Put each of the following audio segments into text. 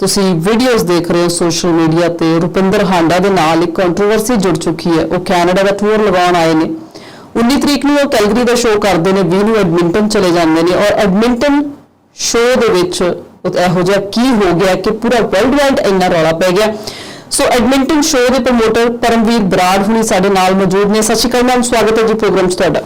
ਤੁਸੀਂ ਵੀਡੀਓਜ਼ ਦੇਖ ਰਹੇ ਹੋ ਸੋਸ਼ਲ ਮੀਡੀਆ ਤੇ। ਰੁਪਿੰਦਰ ਹਾਂਡਾ ਦੇ ਨਾਲ ਇੱਕ ਕੰਟਰੋਵਰਸੀ ਜੁੜ ਚੁੱਕੀ ਹੈ। ਉਹ ਕੈਨੇਡਾ ਦਾ ਟੂਰ ਲਗਾਉਣ ਆਏ ਨੇ। 19 ਤਰੀਕ ਨੂੰ ਉਹ ਕੈਲਗਰੀ ਦਾ ਸ਼ੋਅ ਕਰਦੇ ਨੇ 20 ਨੂੰ ਐਡਮਿੰਟਨ ਚਲੇ ਜਾਂਦੇ ਨੇ ਔਰ ਐਡਮਿੰਟਨ ਸ਼ੋਅ ਦੇ ਵਿੱਚ ਇਹੋ ਜਿਹਾ ਕੀ ਹੋ ਗਿਆ ਕਿ ਪੂਰਾ ਵਰਲਡ ਵਾਈਡ ਇੰਨਾ ਰੌਲਾ ਪੈ ਗਿਆ। ਸੋ ਐਡਮਿੰਟਨ ਸ਼ੋਅ ਦੇ ਪ੍ਰਮੋਟਰ ਪਰਮਵੀਰ ਬਰਾੜ ਹੁਣੀ ਸਾਡੇ ਨਾਲ ਮੌਜੂਦ ਨੇ। ਸਤਿ ਸ਼੍ਰੀ ਅਕਾਲ ਮੈਮ, ਸਵਾਗਤ ਹੈ ਜੀ ਪ੍ਰੋਗਰਾਮ 'ਚ ਤੁਹਾਡਾ।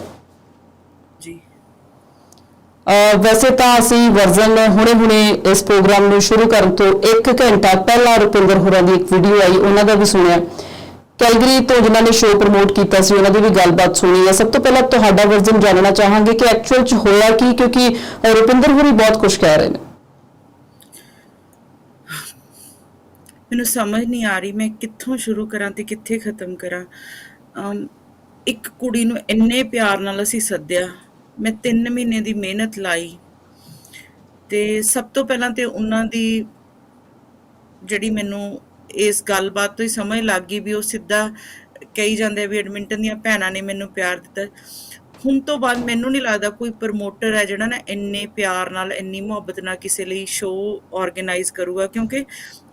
ਵੈਸੇ ਤਾਂ ਅਸੀਂ ਵਰਜ਼ਨ ਹੁਣੇ-ਹੁਣੇ ਇਸ ਪ੍ਰੋਗਰਾਮ ਨੂੰ ਸ਼ੁਰੂ ਕਰਨ ਤੋਂ 1 ਘੰਟਾ ਪਹਿਲਾਂ ਰੁਪਿੰਦਰ ਹੋਰਾਂ ਦੀ ਇੱਕ ਵੀਡੀਓ ਆਈ, ਉਹਨਾਂ ਦਾ ਵੀ ਸੁਣਿਆ। ਕੈਲਗਰੀ ਤੋਂ ਜਿਨ੍ਹਾਂ ਨੇ ਸ਼ੋਅ ਪ੍ਰਮੋਟ ਕੀਤਾ ਸੀ, ਉਹਨਾਂ ਦੀ ਵੀ ਗੱਲਬਾਤ ਸੁਣੀ ਹੈ। ਸਭ ਤੋਂ ਪਹਿਲਾਂ ਤੁਹਾਡਾ ਵਰਜ਼ਨ ਜਾਣਨਾ ਚਾਹਾਂਗੇ ਕਿ ਐਕਚੁਅਲ ਚ ਹੋਇਆ ਕੀ, ਕਿਉਂਕਿ ਰੁਪਿੰਦਰ ਹੋਰੀ ਬਹੁਤ ਕੁਝ ਕਹਿ ਰਹੇ ਨੇ। ਮੈਨੂੰ ਸਮਝ ਨਹੀਂ ਆ ਰਹੀ, ਮੈਂ ਕਿੱਥੋਂ ਸ਼ੁਰੂ ਕਰਾਂ ਤੇ ਕਿੱਥੇ ਖਤਮ ਕਰਾਂ? ਇੱਕ ਕੁੜੀ ਨੂੰ ਇੰਨੇ ਪਿਆਰ ਨਾਲ ਅਸੀਂ ਸੱਦਿਆ। ਮੈਂ 3 ਮਹੀਨੇ ਦੀ ਮਿਹਨਤ ਲਾਈ ਤੇ ਸਭ ਤੋਂ ਪਹਿਲਾਂ ਤੇ ਉਹਨਾਂ ਦੀ ਜਿਹੜੀ ਮੈਨੂੰ ਇਸ ਗੱਲਬਾਤ ਤੋਂ ਹੀ ਸਮਝ ਲੱਗ ਗਈ ਵੀ ਉਹ ਸਿੱਧਾ ਕਹੀ ਜਾਂਦੇ ਵੀ ਐਡਮਿੰਟਨ ਦੀਆਂ ਭੈਣਾਂ ਨੇ ਮੈਨੂੰ ਪਿਆਰ ਦਿੱਤਾ। ਹੁਣ ਤੋਂ ਬਾਅਦ ਮੈਨੂੰ ਨਹੀਂ ਲੱਗਦਾ ਕੋਈ ਪ੍ਰਮੋਟਰ ਹੈ ਜਿਹੜਾ ਨਾ ਇੰਨੇ ਪਿਆਰ ਨਾਲ, ਇੰਨੀ ਮੁਹੱਬਤ ਨਾਲ ਕਿਸੇ ਲਈ ਸ਼ੋਅ ਆਰਗੇਨਾਈਜ਼ ਕਰੂਗਾ ਕਿਉਂਕਿ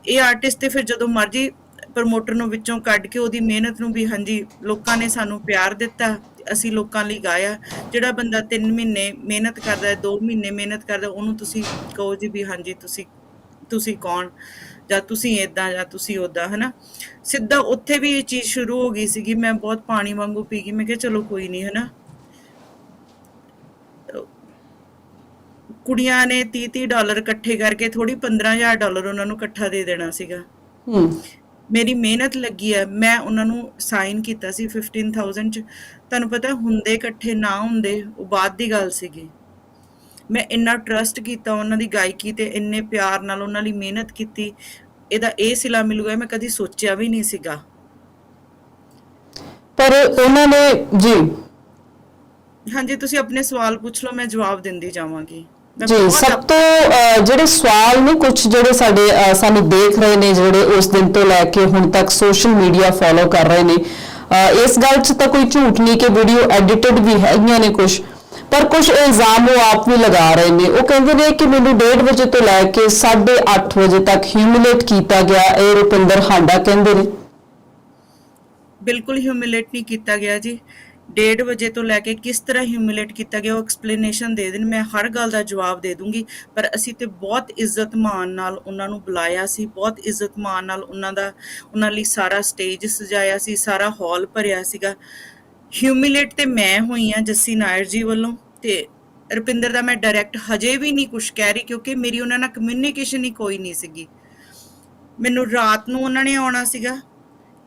ਇਹ ਆਰਟਿਸਟ ਤੇ ਫਿਰ ਜਦੋਂ ਮਰਜ਼ੀ ਪ੍ਰਮੋਟਰ ਨੂੰ ਵਿੱਚੋਂ ਕੱਢ ਕੇ ਉਹਦੀ ਮਿਹਨਤ ਨੂੰ ਵੀ ਹਾਂਜੀ, ਲੋਕਾਂ ਨੇ ਸਾਨੂੰ ਪਿਆਰ ਦਿੱਤਾ, ਅਸੀਂ ਲੋਕਾਂ ਲਈ ਗਾਇਆ। ਜਿਹੜਾ ਬੰਦਾ 3 ਮਹੀਨੇ ਮਿਹਨਤ ਕਰਦਾ ਹੈ 2 ਮਹੀਨੇ ਮਿਹਨਤ ਕਰਦਾ, ਉਹਨੂੰ ਤੁਸੀਂ ਕਹੋ ਜੀ ਵੀ ਹਾਂਜੀ, ਤੁਸੀਂ ਤੁਸੀਂ ਕੌਣ? ਜਾਂ ਤੁਸੀਂ ਇਦਾਂ ਜਾਂ ਤੁਸੀਂ ਉਦਾਂ ਹਨਾ? ਸਿੱਧਾ ਉੱਥੇ ਵੀ ਇਹ ਚੀਜ਼ ਸ਼ੁਰੂ ਹੋ ਗਈ ਸੀਗੀ, ਮੈਂ ਬਹੁਤ ਪਾਣੀ ਵਾਂਗੂ ਪੀ ਗਈ, ਮੈਂ ਕਿਹਾ ਚਲੋ ਕੋਈ ਨਹੀਂ, ਹਨਾ? ਕੁੜੀਆਂ ਨੇ 30 30 ਡਾਲਰ ਇਕੱਠੇ ਕਰਕੇ ਥੋੜੀ 15000 ਡਾਲਰ ਉਹਨਾਂ ਨੂੰ ਇਕੱਠਾ ਦੇ ਦੇਣਾ ਸੀਗਾ। ਹੂੰ। ਮੇਰੀ ਮਿਹਨਤ ਲੱਗੀ ਹੈ ਮੈਂ ਉਹਨਾਂ ਨੂੰ ਸਾਈਨ ਕੀਤਾ ਸੀ 15000 ਚ। ਤੁਹਾਨੂੰ ਪਤਾ ਹੁੰਦੇ ਇਕੱਠੇ ਨਾ ਹੁੰਦੇ ਉਹ ਬਾਅਦ ਦੀ ਗੱਲ ਸੀਗੀ। ਮੈਂ ਇੰਨਾ ਟਰਸਟ ਕੀਤਾ ਉਹਨਾਂ ਦੀ ਗਾਇਕੀ ਤੇ ਇੰਨੇ ਪਿਆਰ ਨਾਲ ਉਹਨਾਂ ਲਈ ਮਿਹਨਤ ਕੀਤੀ। ਇਹਦਾ ਇਹ ਸਿਲਾ ਮਿਲੂਗਾ ਮੈਂ ਕਦੀ ਸੋਚਿਆ ਵੀ ਨਹੀਂ ਸੀਗਾ। ਪਰ ਉਹਨਾਂ ਨੇ ਜੀ। ਹਾਂਜੀ ਤੁਸੀਂ ਆਪਣੇ ਸਵਾਲ ਪੁੱਛ ਲਓ ਮੈਂ ਜਵਾਬ ਦਿੰਦੀ ਜਾਵਾਂਗੀ। ਜੀ ਸਭ ਤੋਂ ਜਿਹੜੇ ਸਵਾਲ ਨੇ ਕੁਝ ਜਿਹੜੇ ਸਾਡੇ ਸਾਨੂੰ ਦੇਖ ਰਹੇ ਨੇ ਜਿਹੜੇ ਉਸ ਦਿਨ ਤੋਂ ਲੈ ਕੇ ਹੁਣ ਤੱਕ ਸੋਸ਼ਲ ਮੀਡੀਆ ਫੋਲੋ ਕਰ ਰਹੇ ਨੇ ਇਸ ਗੱਲ 'ਚ ਤਾਂ ਕੋਈ ਝੂਠ ਨਹੀਂ ਕਿ ਵੀਡੀਓ ਐਡਿਟਡ ਵੀ ਹੈਗੀਆਂ ਨੇ ਕੁਝ ਪਰ ਕੁਝ ਇਲਜ਼ਾਮ ਉਹ ਆਪ ਵੀ ਲਗਾ ਰਹੇ ਨੇ। ਉਹ ਕਹਿੰਦੇ ਨੇ ਕਿ ਮੈਨੂੰ 1:30 ਵਜੇ ਤੋਂ ਲੈ ਕੇ 8:30 ਵਜੇ ਤੱਕ ਹਿਊਮਿਲੇਟ ਕੀਤਾ ਗਿਆ ਇਹ ਰੁਪਿੰਦਰ ਹਾਂਡਾ ਕਹਿੰਦੇ ਨੇ। ਬਿਲਕੁਲ ਹਿਊਮਿਲੇਟ ਨਹੀਂ ਕੀਤਾ ਗਿਆ ਜੀ। 1:30 ਵਜੇ ਤੋਂ ਲੈ ਕੇ ਕਿਸ ਤਰ੍ਹਾਂ ਹਿਊਮਿਲੇਟ ਕੀਤਾ ਗਿਆ ਉਹ ਐਕਸਪਲੇਨੇਸ਼ਨ ਦੇ ਦੇਣ, ਮੈਂ ਹਰ ਗੱਲ ਦਾ ਜਵਾਬ ਦੇ ਦੂੰਗੀ। ਪਰ ਅਸੀਂ ਤੇ ਬਹੁਤ ਇੱਜ਼ਤ ਮਾਣ ਨਾਲ ਉਹਨਾਂ ਨੂੰ ਬੁਲਾਇਆ ਸੀ, ਬਹੁਤ ਇੱਜ਼ਤ ਮਾਣ ਨਾਲ ਉਹਨਾਂ ਦਾ, ਉਹਨਾਂ ਲਈ ਸਾਰਾ ਸਟੇਜ ਸਜਾਇਆ ਸੀ, ਸਾਰਾ ਹਾਲ ਭਰਿਆ ਸੀਗਾ। ਹਿਊਮਿਲੇਟ ਤੇ ਮੈਂ ਹੋਈ ਆ ਜੱਸੀ ਨਾਇਰ ਜੀ ਵੱਲੋਂ ਤੇ ਰੁਪਿੰਦਰ ਦਾ ਮੈਂ ਡਾਇਰੈਕਟ ਹਜੇ ਵੀ ਨਹੀਂ ਕੁਝ ਕਹਿ ਰਹੀ ਕਿਉਂਕਿ ਮੇਰੀ ਉਹਨਾਂ ਨਾਲ ਕਮਿਊਨੀਕੇਸ਼ਨ ਹੀ ਕੋਈ ਨਹੀਂ ਸੀਗੀ। ਮੈਨੂੰ ਰਾਤ ਨੂੰ ਉਹਨਾਂ ਨੇ ਆਉਣਾ ਸੀਗਾ।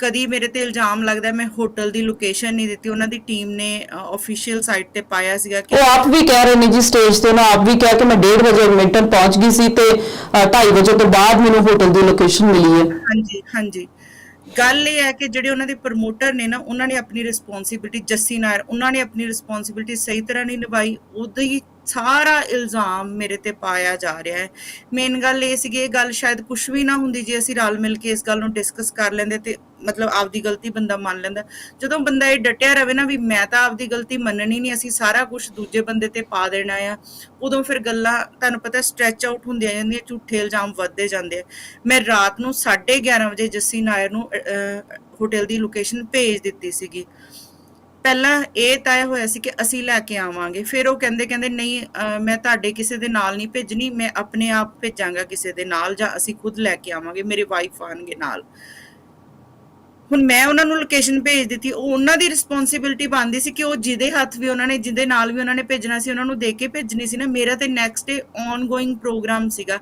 ਕਦੀ ਮੇਰੇ ਤੇ ਇਲਜ਼ਾਮ ਲੱਗਦਾ ਮੈਂ ਹੋਟਲ ਦੀ ਲੋਕੇਸ਼ਨ ਨਹੀਂ ਦਿੱਤੀ ਉਹਨਾਂ ਦੀ ਟੀਮ ਨੇ ਅਫੀਸ਼ੀਅਲ ਸਾਈਟ ਤੇ ਪਾਇਆ ਸੀਗਾ ਕਿ ਉਹ ਆਪ ਵੀ ਕਹਿ ਰਹੇ ਨੇ ਜੀ ਸਟੇਜ ਤੇ ਉਹਨਾਂ ਆਪ ਵੀ ਕਿਹਾ ਕਿ ਮੈਂ 1:30 ਵਜੇ ਮਿੰਟਨ ਪਹੁੰਚ ਗਈ ਸੀ ਤੇ 2:30 ਵਜੇ ਤੋਂ ਬਾਅਦ ਮੈਨੂੰ ਹੋਟਲ ਦੀ ਲੋਕੇਸ਼ਨ ਮਿਲੀ ਹੈ। ਹਾਂਜੀ ਹਾਂਜੀ। ਗੱਲ ਇਹ ਹੈ ਕਿ ਜਿਹੜੇ ਉਹਨਾਂ ਦੇ ਪ੍ਰਮੋਟਰ ਨੇ ਨਾ ਉਹਨਾਂ ਨੇ ਆਪਣੀ ਰਿਸਪੌਂਸਿਬਿਲਟੀ ਜੱਸੀ ਨਾਇਰ ਉਹਨਾਂ ਨੇ ਆਪਣੀ ਰਿਸਪੌਂਸਿਬਿਲਟੀ ਸਹੀ ਤਰ੍ਹਾਂ ਨਹੀਂ ਨਿਭਾਈ ਉਹਦਾ ਹੀ ਸਾਰਾ ਇਲਜ਼ਾਮ ਮੇਰੇ ਤੇ ਪਾਇਆ ਜਾ ਰਿਹਾ ਹੈ। ਮੇਨ ਗੱਲ ਇਹ ਸੀਗੀ, ਇਹ ਗੱਲ ਸ਼ਾਇਦ ਕੁਝ ਵੀ ਨਾ ਹੁੰਦੀ ਜੇ ਅਸੀਂ ਰਲ ਮਿਲ ਕੇ ਇਸ ਗੱਲ ਨੂੰ ਡਿਸਕਸ ਕਰ ਲੈਂਦੇ ਤੇ ਮਤਲਬ ਆਪਦੀ ਗਲਤੀ ਬੰਦਾ ਮੰਨ ਲੈਂਦਾ। ਜਦੋਂ ਬੰਦਾ ਇਹ ਡਟਿਆ ਰਵੇ ਨਾ ਵੀ ਮੈਂ ਤਾਂ ਆਪਦੀ ਗਲਤੀ ਮੰਨਣੀ ਨਹੀਂ, ਅਸੀਂ ਸਾਰਾ ਕੁਝ ਦੂਜੇ ਬੰਦੇ ਤੇ ਪਾ ਦੇਣਾ ਆ। ਉਦੋਂ ਫਿਰ ਗੱਲਾਂ ਤੁਹਾਨੂੰ ਪਤਾ ਸਟ੍ਰੈਚ ਆਊਟ ਹੁੰਦੀਆਂ ਜਾਂਦੀਆਂ, ਝੂਠੇ ਇਲਜ਼ਾਮ ਵੱਧਦੇ ਜਾਂਦੇ ਆ। ਮੈਂ ਰਾਤ ਨੂੰ 11:30 ਵਜੇ ਜੱਸੀ ਨਾਇਰ ਨੂੰ ਹੋਟਲ ਦੀ ਲੋਕੇਸ਼ਨ ਭੇਜ ਦਿੱਤੀ ਸੀਗੀ। ਪਹਿਲਾਂ ਇਹ ਤੈਅ ਹੋਇਆ ਸੀ ਕਿ ਅਸੀਂ ਲੈ ਕੇ ਆਵਾਂਗੇ। ਫਿਰ ਉਹ ਕਹਿੰਦੇ ਕਹਿੰਦੇ, ਨਹੀਂ ਮੈਂ ਤੁਹਾਡੇ ਕਿਸੇ ਦੇ ਨਾਲ ਨਹੀਂ ਭੇਜਣੀ, ਮੈਂ ਆਪਣੇ ਆਪ ਭੇਜਾਂਗਾ ਕਿਸੇ ਦੇ ਨਾਲ ਜਾਂ ਅਸੀਂ ਖੁਦ ਲੈ ਕੇ ਆਵਾਂਗੇ, ਮੇਰੇ ਵਾਈਫ ਆਣਗੇ ਨਾਲ। ਹੁਣ ਮੈਂ ਉਹਨਾਂ ਨੂੰ ਲੋਕੇਸ਼ਨ ਭੇਜ ਦਿੱਤੀ। ਉਹ ਉਹਨਾਂ ਦੀ ਰਿਸਪੌਂਸਿਬਿਲਟੀ ਬਣਦੀ ਸੀ ਕਿ ਉਹ ਜਿਹਦੇ ਹੱਥ ਵੀ ਉਹਨਾਂ ਨੇ, ਜਿਹਦੇ ਨਾਲ ਵੀ ਉਹਨਾਂ ਨੇ ਭੇਜਣਾ ਸੀ, ਉਹਨਾਂ ਨੂੰ ਦੇ ਕੇ ਭੇਜਣੀ ਸੀ ਨਾ। ਮੇਰਾ ਤੇ ਨੈਕਸਟ ਡੇ ਔਨਗੋਇੰਗ ਪ੍ਰੋਗਰਾਮ ਸੀਗਾ।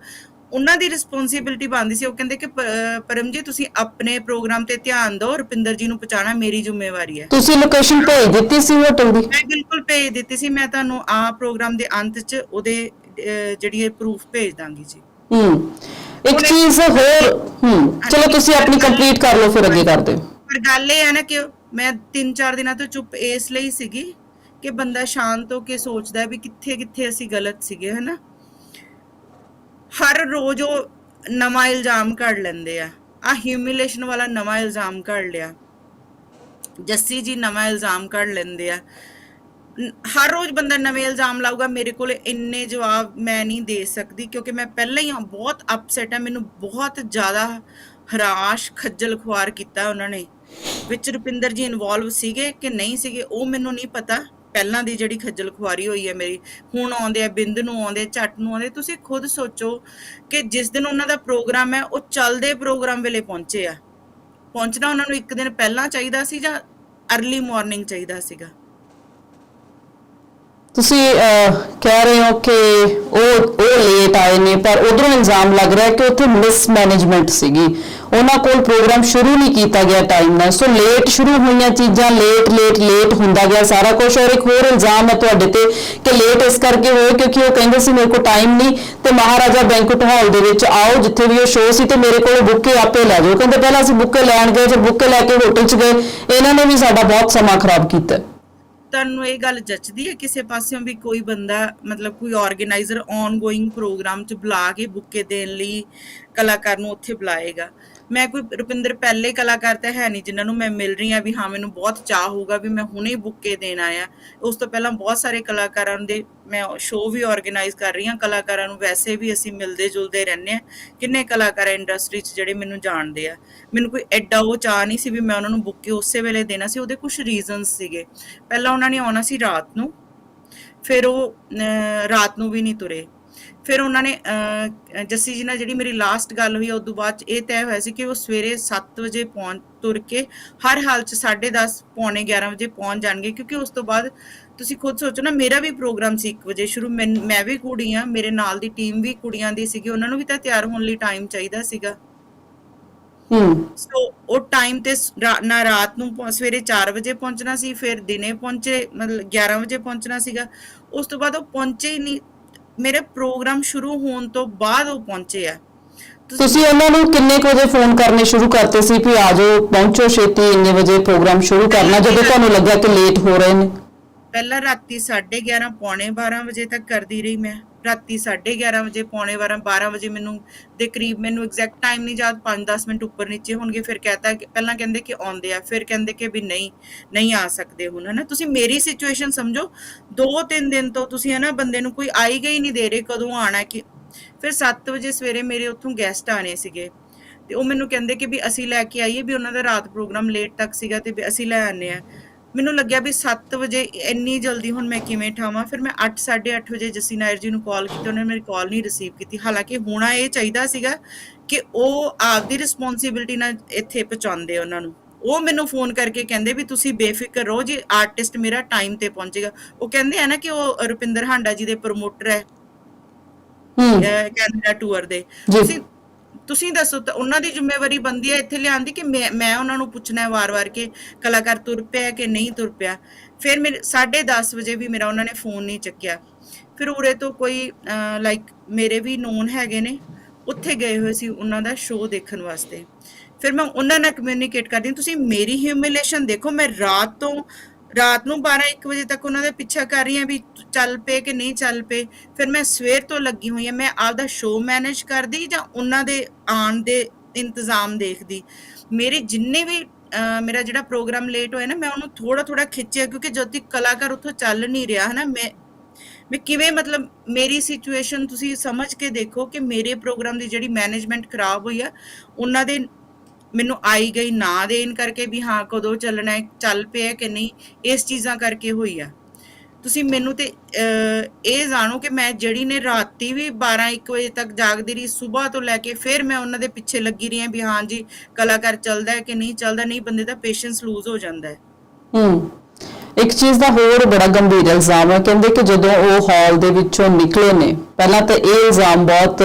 ਉਹਨਾਂ ਦੀ ਰਿਸਪੌਂਸਿਬਿਲਟੀ ਬਣਦੀ ਸੀ ਉਹ ਕਹਿੰਦੇ ਕਿ ਪ- ਅਹ ਪਰਮ ਜੀ ਤੁਸੀਂ ਆਪਣੇ ਪ੍ਰੋਗਰਾਮ ਤੇ ਧਿਆਨ ਦਿਓ ਰੁਪਿੰਦਰ ਜੀ ਨੂੰ ਪਹੁੰਚਾਉਣਾ ਮੇਰੀ ਜ਼ਿੰਮੇਵਾਰੀ ਹੈ। ਤੁਸੀਂ ਲੋਕੇਸ਼ਨ ਭੇਜ ਦਿੱਤੀ ਸੀ ਹੋਟਲ ਦੀ? ਮੈਂ ਬਿਲਕੁਲ ਭੇਜ ਦਿੱਤੀ ਸੀ ਮੈਂ ਤੁਹਾਨੂੰ ਆ ਪ੍ਰੋਗਰਾਮ ਦੇ ਅੰਤ 'ਚ ਉਹਦੇ ਜਿਹੜੀ ਇਹ ਪ੍ਰੂਫ ਭੇਜ ਦਾਂਗੀ ਜੀ। ਹੂੰ ਇੱਕ ਚੀਜ਼ ਹੋਰ ਹੂੰ ਚਲੋ ਤੁਸੀਂ ਆਪਣੀ ਕੰਪਲੀਟ ਕਰ ਲਓ ਫਿਰ ਅੱਗੇ ਕਰਦੇ। ਪਰ ਗੱਲ ਇਹ ਹੈ ਨਾ ਕਿ ਮੈਂ 3-4 ਦਿਨਾਂ ਤੋਂ ਚੁੱਪ ਇਸ ਲਈ ਸੀਗੀ ਕਿ ਬੰਦਾ ਸ਼ਾਂਤ ਹੋ ਕੇ ਸੋਚਦਾ ਵੀ ਕਿੱਥੇ ਕਿੱਥੇ ਅਸੀਂ ਗਲਤ ਸੀਗੇ ਹਨਾ ਹਰ ਰੋਜ਼ ਉਹ ਨਵਾਂ ਇਲਜ਼ਾਮ ਕੱਢ ਲੈਂਦੇ ਆ। ਆ ਹਿਊਮਿਲੇਸ਼ਨ ਵਾਲਾ ਨਵਾਂ ਇਲਜ਼ਾਮ ਕੱਢ ਲਿਆ। ਜੱਸੀ ਜੀ ਨਵਾਂ ਇਲਜ਼ਾਮ ਕੱਢ ਲੈਂਦੇ ਆ। ਹਰ ਰੋਜ਼ ਬੰਦਾ ਨਵੇਂ ਇਲਜ਼ਾਮ ਲਾਊਗਾ, ਮੇਰੇ ਕੋਲ ਇੰਨੇ ਜਵਾਬ ਮੈਂ ਨਹੀਂ ਦੇ ਸਕਦੀ ਕਿਉਂਕਿ ਮੈਂ ਪਹਿਲਾਂ ਹੀ ਬਹੁਤ ਅਪਸੈਟ ਆ, ਮੈਨੂੰ ਬਹੁਤ ਜ਼ਿਆਦਾ ਹਰਾਸ਼, ਖੱਜਲ ਖੁਆਰ ਕੀਤਾ ਉਹਨਾਂ ਨੇ। ਵਿੱਚ ਰੁਪਿੰਦਰ ਜੀ ਇਨਵੋਲਵ ਸੀਗੇ ਕਿ ਨਹੀਂ ਸੀਗੇ, ਉਹ ਮੈਨੂੰ ਨਹੀਂ ਪਤਾ। ਪਹਿਲਾਂ ਦੀ ਜਿਹੜੀ ਖੱਜਲ ਖੁਆਰੀ ਹੋਈ ਹੈ ਮੇਰੀ, ਹੁਣ ਆਉਂਦੇ ਆ, ਬਿੰਦ ਨੂੰ ਆਉਂਦੇ ਝੱਟ ਨੂੰ ਆਉਂਦੇ ਤੁਸੀਂ ਖੁਦ ਸੋਚੋ ਕਿ ਜਿਸ ਦਿਨ ਉਹਨਾਂ ਦਾ ਪ੍ਰੋਗਰਾਮ ਹੈ, ਉਹ ਚੱਲਦੇ ਪ੍ਰੋਗਰਾਮ ਵੇਲੇ ਪਹੁੰਚੇ ਆ। ਪਹੁੰਚਣਾ ਉਹਨਾਂ ਨੂੰ ਇੱਕ ਦਿਨ ਪਹਿਲਾਂ ਚਾਹੀਦਾ ਸੀ ਜਾਂ ਅਰਲੀ ਮਾਰਨਿੰਗ ਚਾਹੀਦਾ ਸੀਗਾ? ਤੁਸੀਂ ਕਹਿ ਰਹੇ ਹੋ ਕਿ ਉਹ ਉਹ ਲੇਟ ਆਏ ਨੇ, ਪਰ ਉਧਰੋਂ ਇਲਜ਼ਾਮ ਲੱਗ ਰਿਹਾ ਕਿ ਉੱਥੇ ਮਿਸਮੈਨੇਜਮੈਂਟ ਸੀਗੀ। ਉਹਨਾਂ ਕੋਲ ਪ੍ਰੋਗਰਾਮ ਸ਼ੁਰੂ ਨਹੀਂ ਕੀਤਾ ਗਿਆ ਟਾਈਮ ਨਾਲ। ਸੋ ਲੇਟ ਸ਼ੁਰੂ ਹੋਈਆਂ ਚੀਜ਼ਾਂ ਲੇਟ ਲੇਟ ਲੇਟ ਹੁੰਦਾ ਗਿਆ ਸਾਰਾ ਕੁਝ ਔਰ ਇੱਕ ਹੋਰ ਇਲਜ਼ਾਮ ਹੈ ਤੁਹਾਡੇ ਤੇ ਕਿ ਲੇਟ ਇਸ ਕਰਕੇ ਹੋਏ ਕਿਉਂਕਿ ਉਹ ਕਹਿੰਦੇ ਸੀ ਮੇਰੇ ਕੋਲ ਟਾਈਮ ਨਹੀਂ ਤੇ ਮਹਾਰਾਜਾ ਬੈਂਕਟ ਹਾਲ ਦੇ ਵਿੱਚ ਆਓ, ਜਿੱਥੇ ਵੀ ਉਹ ਸ਼ੋਅ ਸੀ ਤੇ ਮੇਰੇ ਕੋਲ ਬੁੱਕੇ ਆਪੇ ਲੈ ਜਾਓ। ਕਹਿੰਦੇ ਪਹਿਲਾਂ ਅਸੀਂ ਬੁੱਕੇ ਲੈਣ ਗਏ ਫਿਰ ਬੁੱਕੇ ਲੈ ਕੇ ਹੋਟਲ 'ਚ ਗਏ, ਇਹਨਾਂ ਨੇ ਵੀ ਸਾਡਾ ਬਹੁਤ ਸਮਾਂ ਖਰਾਬ ਕੀਤਾ। ਤੁਹਾਨੂੰ ਇਹ ਗੱਲ ਜੱਚਦੀ ਹੈ ਕਿਸੇ ਪਾਸਿਓਂ ਵੀ ਕੋਈ ਬੰਦਾ, ਮਤਲਬ ਕੋਈ ਆਰਗੇਨਾਈਜ਼ਰ ਆਨਗੋਇੰਗ ਪ੍ਰੋਗਰਾਮ ਚ ਬੁਲਾ ਕੇ ਬੁੱਕੇ ਦੇਣ ਲਈ ਕਲਾਕਾਰ ਨੂੰ ਉੱਥੇ ਬੁਲਾਏਗਾ? ਮੈਂ ਕੋਈ ਰੁਪਿੰਦਰ ਪਹਿਲੇ ਕਲਾਕਾਰ ਤਾਂ ਹੈ ਨਹੀਂ, ਜਿਨ੍ਹਾਂ ਨੂੰ ਮੈਂ ਮਿਲ ਰਹੀ ਆ ਵੀ ਹਾਂ, ਮੈਨੂੰ ਬਹੁਤ ਚਾਹ ਹੋਊਗਾ ਵੀ ਮੈਂ ਹੁਣੇ ਬੁੱਕ ਕੇ ਦੇਣਾ ਆ ਉਸ ਤੋਂ ਪਹਿਲਾਂ ਬਹੁਤ ਸਾਰੇ ਕਲਾਕਾਰਾਂ ਦੇ ਮੈਂ ਸ਼ੋਅ ਵੀ ਆਰਗੇਨਾਈਜ਼ ਕਰ ਰਹੀ ਹਾਂ। ਕਲਾਕਾਰਾਂ ਨੂੰ ਵੈਸੇ ਵੀ ਅਸੀਂ ਮਿਲਦੇ ਜੁਲਦੇ ਰਹਿੰਦੇ ਆ ਕਿੰਨੇ ਕਲਾਕਾਰ ਇੰਡਸਟਰੀ 'ਚ ਜਿਹੜੇ ਮੈਨੂੰ ਜਾਣਦੇ ਆ। ਮੈਨੂੰ ਕੋਈ ਐਡਾ ਉਹ ਚਾਹ ਨਹੀਂ ਸੀ ਵੀ ਮੈਂ ਉਹਨਾਂ ਨੂੰ ਬੁੱਕ ਕੇ ਉਸੇ ਵੇਲੇ ਦੇਣਾ ਸੀ। ਉਹਦੇ ਕੁਝ ਰੀਜ਼ਨਸ ਸੀਗੇ। ਪਹਿਲਾਂ ਉਹਨਾਂ ਨੇ ਆਉਣਾ ਸੀ ਰਾਤ ਨੂੰ। ਫਿਰ ਉਹ ਰਾਤ ਨੂੰ ਵੀ ਨਹੀਂ ਤੁਰੇ। ਫਿਰ ਉਹਨਾਂ ਨੇ ਜੱਸੀ ਜੀ ਨਾਲ ਜਿਹੜੀ ਮੇਰੀ ਲਾਸਟ ਗੱਲ ਹੋਈ ਉਸ ਤੋਂ ਬਾਅਦ ਇਹ ਤੈਅ ਹੋਇਆ ਸੀ ਕਿ ਉਹ ਸਵੇਰੇ 7 ਵਜੇ ਪਹੁੰਚ ਤੁਰ ਕੇ ਹਰ ਹਾਲ ਚ 10:30 ਪੌਣੇ 11 ਵਜੇ ਪਹੁੰਚ ਜਾਣਗੇ ਕਿਉਂਕਿ ਉਸ ਤੋਂ ਬਾਅਦ ਤੁਸੀਂ ਖੁਦ ਸੋਚੋ ਨਾ ਮੇਰਾ ਵੀ ਪ੍ਰੋਗਰਾਮ ਸੀ 1 ਵਜੇ ਸ਼ੁਰੂ ਮੈਂ ਵੀ ਕੁੜੀ ਆ ਮੇਰੇ ਨਾਲ ਦੀ ਟੀਮ ਵੀ ਕੁੜੀਆਂ ਦੀ ਸੀਗੀ ਉਹਨਾਂ ਨੂੰ ਵੀ ਤਾਂ ਤਿਆਰ ਹੋਣ ਲਈ ਟਾਈਮ ਚਾਹੀਦਾ ਸੀਗਾ। ਹੂੰ। ਸੋ ਉਹ ਟਾਈਮ ਤੇ ਨਾ ਰਾਤ ਨੂੰ ਸਵੇਰੇ 4 ਵਜੇ ਪਹੁੰਚਣਾ ਸੀ ਫਿਰ ਦਿਨੇ ਪਹੁੰਚੇ ਮਤਲਬ 11 ਵਜੇ ਪਹੁੰਚਣਾ ਸੀਗਾ। ਉਸ ਤੋਂ ਬਾਅਦ ਉਹ ਪਹੁੰਚੇ ਹੀ ਨਹੀਂ ਮੇਰੇ ਪ੍ਰੋਗਰਾਮ ਸ਼ੁਰੂ ਹੋਣ ਤੋਂ ਬਾਅਦ ਉਹ ਪਹੁੰਚੇ ਆ। ਤੁਸੀਂ ਉਹਨਾਂ ਨੂੰ ਕਿੰਨੇ ਕੁ ਵਜੇ ਫੋਨ ਕਰਨੇ ਸ਼ੁਰੂ ਕਰਤੇ ਸੀ ਵੀ ਆ ਜਾਓ ਪਹੁੰਚੋ ਛੇਤੀ ਇੰਨੇ ਵਜੇ ਪ੍ਰੋਗਰਾਮ ਸ਼ੁਰੂ ਕਰਨਾ ਜਦੋਂ ਤੁਹਾਨੂੰ ਲੱਗਾ ਕਿ ਲੇਟ ਹੋ ਰਹੇ ਨੇ? ਪਹਿਲਾਂ ਰਾਤੀ 11:30 ਪੌਣੇ 12 ਵਜੇ ਤੱਕ ਕਰਦੀ ਰਹੀ ਮੈਂ। ਰਾਤੀ 11:30 ਵਜੇ, ਪੌਣੇ 12 12 ਵਜੇ ਮੈਨੂੰ ਦੇ ਕਰੀਬ ਮੈਨੂੰ ਐਗਜ਼ੈਕਟ ਟਾਈਮ ਨਹੀਂ ਯਾਦ 5-10 ਮਿੰਟ ਉੱਪਰ ਨੀਚੇ ਹੋਣਗੇ, ਫਿਰ ਕਹਤਾ ਪਹਿਲਾਂ ਕਹਿੰਦੇ ਕਿ ਆਉਂਦੇ ਆ, ਫਿਰ ਕਹਿੰਦੇ ਕਿ ਵੀ ਨਹੀਂ ਨਹੀਂ ਆ ਸਕਦੇ ਹੁਣ, ਹਨਾ? ਤੁਸੀਂ ਮੇਰੀ ਸਿਚੁਏਸ਼ਨ ਸਮਝੋ 2-3 ਦਿਨ ਤੋਂ ਤੁਸੀਂ ਹਨਾ ਬੰਦੇ ਨੂੰ ਕੋਈ ਆਈ ਗਈ ਨਹੀਂ ਦੇ ਰਹੇ, ਕਦੋਂ ਆਣਾ ਕਿ ਫਿਰ 7 ਵਜੇ ਸਵੇਰੇ ਮੇਰੇ ਉੱਥੋਂ ਗੈਸਟ ਆਣੇ ਸੀਗੇ ਤੇ ਉਹ ਮੈਨੂੰ ਕਹਿੰਦੇ ਕਿ ਵੀ ਅਸੀਂ ਲੈ ਕੇ ਆਈਏ, ਵੀ ਉਹਨਾਂ ਦਾ ਰਾਤ ਪ੍ਰੋਗਰਾਮ ਲੇਟ ਤੱਕ ਸੀਗਾ ਤੇ ਅਸੀਂ ਲੈ ਆਨੇ ਆ। ਮੈਨੂੰ ਲੱਗਿਆ ਵੀ 7 ਵਜੇ ਇੰਨੀ ਜਲਦੀ ਹੁਣ ਮੈਂ ਕਿਵੇਂ ਠਾਵਾਂ? ਫਿਰ ਮੈਂ 8:30 ਵਜੇ ਜੱਸੀ ਨਾਇਰ ਜੀ ਨੂੰ ਕਾਲ ਕੀਤੀ ਉਹਨਾਂ ਨੇ ਮੇਰੀ ਕਾਲ ਨਹੀਂ ਰਿਸੀਵ ਕੀਤੀ। ਹਾਲਾਂਕਿ ਹੋਣਾ ਇਹ ਚਾਹੀਦਾ ਸੀਗਾ ਕਿ ਉਹ ਆਪਦੀ ਰਿਸਪੌਂਸਿਬਿਲਟੀ ਨਾਲ ਇੱਥੇ ਪਹੁੰਚਾਉਂਦੇ ਉਹਨਾਂ ਨੂੰ। ਉਹ ਮੈਨੂੰ ਫੋਨ ਕਰਕੇ ਕਹਿੰਦੇ ਵੀ ਤੁਸੀਂ ਬੇਫਿਕਰ ਰਹੋ ਜੀ ਆਰਟਿਸਟ ਮੇਰਾ ਟਾਈਮ ਤੇ ਪਹੁੰਚੇਗਾ। ਉਹ ਕਹਿੰਦੇ ਆ ਨਾ ਕਿ ਉਹ ਰੁਪਿੰਦਰ ਹਾਂਡਾ ਜੀ ਦੇ ਪ੍ਰੋਮੋਟਰ ਹੈ। ਕੈਨੇਡਾ ਟੂਰ ਦੇ। ਤੁਸੀਂ ਤੁਸੀਂ ਦੱਸੋ ਤਾਂ ਉਹਨਾਂ ਦੀ ਜ਼ਿੰਮੇਵਾਰੀ ਬੰਦੀ ਹੈ ਇੱਥੇ ਲਿਆਉਣ ਦੀ ਕਿ ਮੈਂ ਮੈਂ ਉਹਨਾਂ ਨੂੰ ਪੁੱਛਣਾ ਹੈ ਵਾਰ-ਵਾਰ ਕਿ ਕਲਾਕਾਰ ਤੁਰ ਪਿਆ ਕਿ ਨਹੀਂ ਤੁਰ ਪਿਆ? ਫਿਰ ਮੇਰੇ 10:30 ਵਜੇ ਵੀ ਮੇਰਾ ਉਹਨਾਂ ਨੇ ਫੋਨ ਨਹੀਂ ਚੱਕਿਆ। ਫਿਰ ਉਰੇ ਤੋਂ ਕੋਈ ਲਾਈਕ ਮੇਰੇ ਵੀ ਨੋਨ ਹੈਗੇ ਨੇ, ਉੱਥੇ ਗਏ ਹੋਏ ਸੀ ਉਹਨਾਂ ਦਾ ਸ਼ੋਅ ਦੇਖਣ ਵਾਸਤੇ। ਫਿਰ ਮੈਂ ਉਹਨਾਂ ਨਾਲ ਕਮਿਊਨੀਕੇਟ ਕਰਦੀ ਤੁਸੀਂ ਮੇਰੀ ਹਿਊਮਿਲੇਸ਼ਨ ਦੇਖੋ, ਮੈਂ ਰਾਤ ਤੋਂ ਰਾਤ ਨੂੰ 12 1 ਵਜੇ ਤੱਕ ਉਹਨਾਂ ਦਾ ਪਿੱਛਾ ਕਰ ਰਹੀ ਹਾਂ ਵੀ ਚੱਲ ਪਏ ਕਿ ਨਹੀਂ ਚੱਲ ਪਏ। ਫਿਰ ਮੈਂ ਸਵੇਰ ਤੋਂ ਲੱਗੀ ਹੋਈ ਹਾਂ, ਮੈਂ ਆਪਦਾ ਸ਼ੋਅ ਮੈਨੇਜ ਕਰਦੀ ਜਾਂ ਉਹਨਾਂ ਦੇ ਆਉਣ ਦੇ ਇੰਤਜ਼ਾਮ ਦੇਖਦੀ। ਮੇਰੇ ਜਿੰਨੇ ਵੀ ਮੇਰਾ ਜਿਹੜਾ ਪ੍ਰੋਗਰਾਮ ਲੇਟ ਹੋਇਆ ਨਾ, ਮੈਂ ਉਹਨੂੰ ਥੋੜਾ ਥੋੜਾ ਖਿੱਚਿਆ ਕਿਉਂਕਿ ਜਦ ਤੱਕ ਕਲਾਕਾਰ ਉੱਥੋਂ ਚੱਲ ਨਹੀਂ ਰਿਹਾ ਹੈ ਨਾ ਮੈਂ ਮੈਂ ਕਿਵੇਂ ਮਤਲਬ ਮੇਰੀ ਸਿਚੁਏਸ਼ਨ ਤੁਸੀਂ ਸਮਝ ਕੇ ਦੇਖੋ ਕਿ ਮੇਰੇ ਪ੍ਰੋਗਰਾਮ ਦੀ ਜਿਹੜੀ ਮੈਨੇਜਮੈਂਟ ਖਰਾਬ ਹੋਈ ਆ, ਉਹਨਾਂ ਦੇ ਮੈਨੂੰ ਆਈ ਗਈ ਨਾ ਦੇਣ ਕਰਕੇ ਵੀ ਹਾਂ ਕਦੋਂ ਚੱਲਣਾ ਹੈ, ਚੱਲ ਪਿਆ ਕਿ ਨਹੀਂ, ਇਸ ਚੀਜ਼ਾਂ ਕਰਕੇ ਹੋਈ ਆ। ਤੁਸੀਂ ਮੈਨੂੰ ਤੇ ਇਹ ਜਾਣੋ ਕਿ ਮੈਂ ਜਿਹੜੀ ਨੇ ਰਾਤੀ ਵੀ 12 1 ਵਜੇ ਤੱਕ ਜਾਗਦੀ ਰਹੀ, ਸਵੇਰ ਤੋਂ ਲੈ ਕੇ ਫਿਰ ਮੈਂ ਉਹਨਾਂ ਦੇ ਪਿੱਛੇ ਲੱਗੀ ਰਹੀ ਹਾਂ ਵੀ ਹਾਂ ਜੀ, ਕਲਾਕਾਰ ਚੱਲਦਾ ਹੈ ਕਿ ਨਹੀਂ ਚੱਲਦਾ, ਨਹੀਂ ਬੰਦੇ ਦਾ ਪੇਸ਼ੈਂਸ ਲੂਜ਼ ਹੋ ਜਾਂਦਾ ਹੈ। ਹੂੰ, ਇੱਕ ਚੀਜ਼ ਦਾ ਹੋਰ ਬੜਾ ਗੰਭੀਰ ਇਲਜ਼ਾਮ ਹੈ ਕਹਿੰਦੇ ਕਿ ਜਦੋਂ ਉਹ ਹਾਲ ਦੇ ਵਿੱਚੋਂ ਨਿਕਲੇ ਨੇ, ਪਹਿਲਾਂ ਤਾਂ ਇਹ ਇਲਜ਼ਾਮ ਬਹੁਤ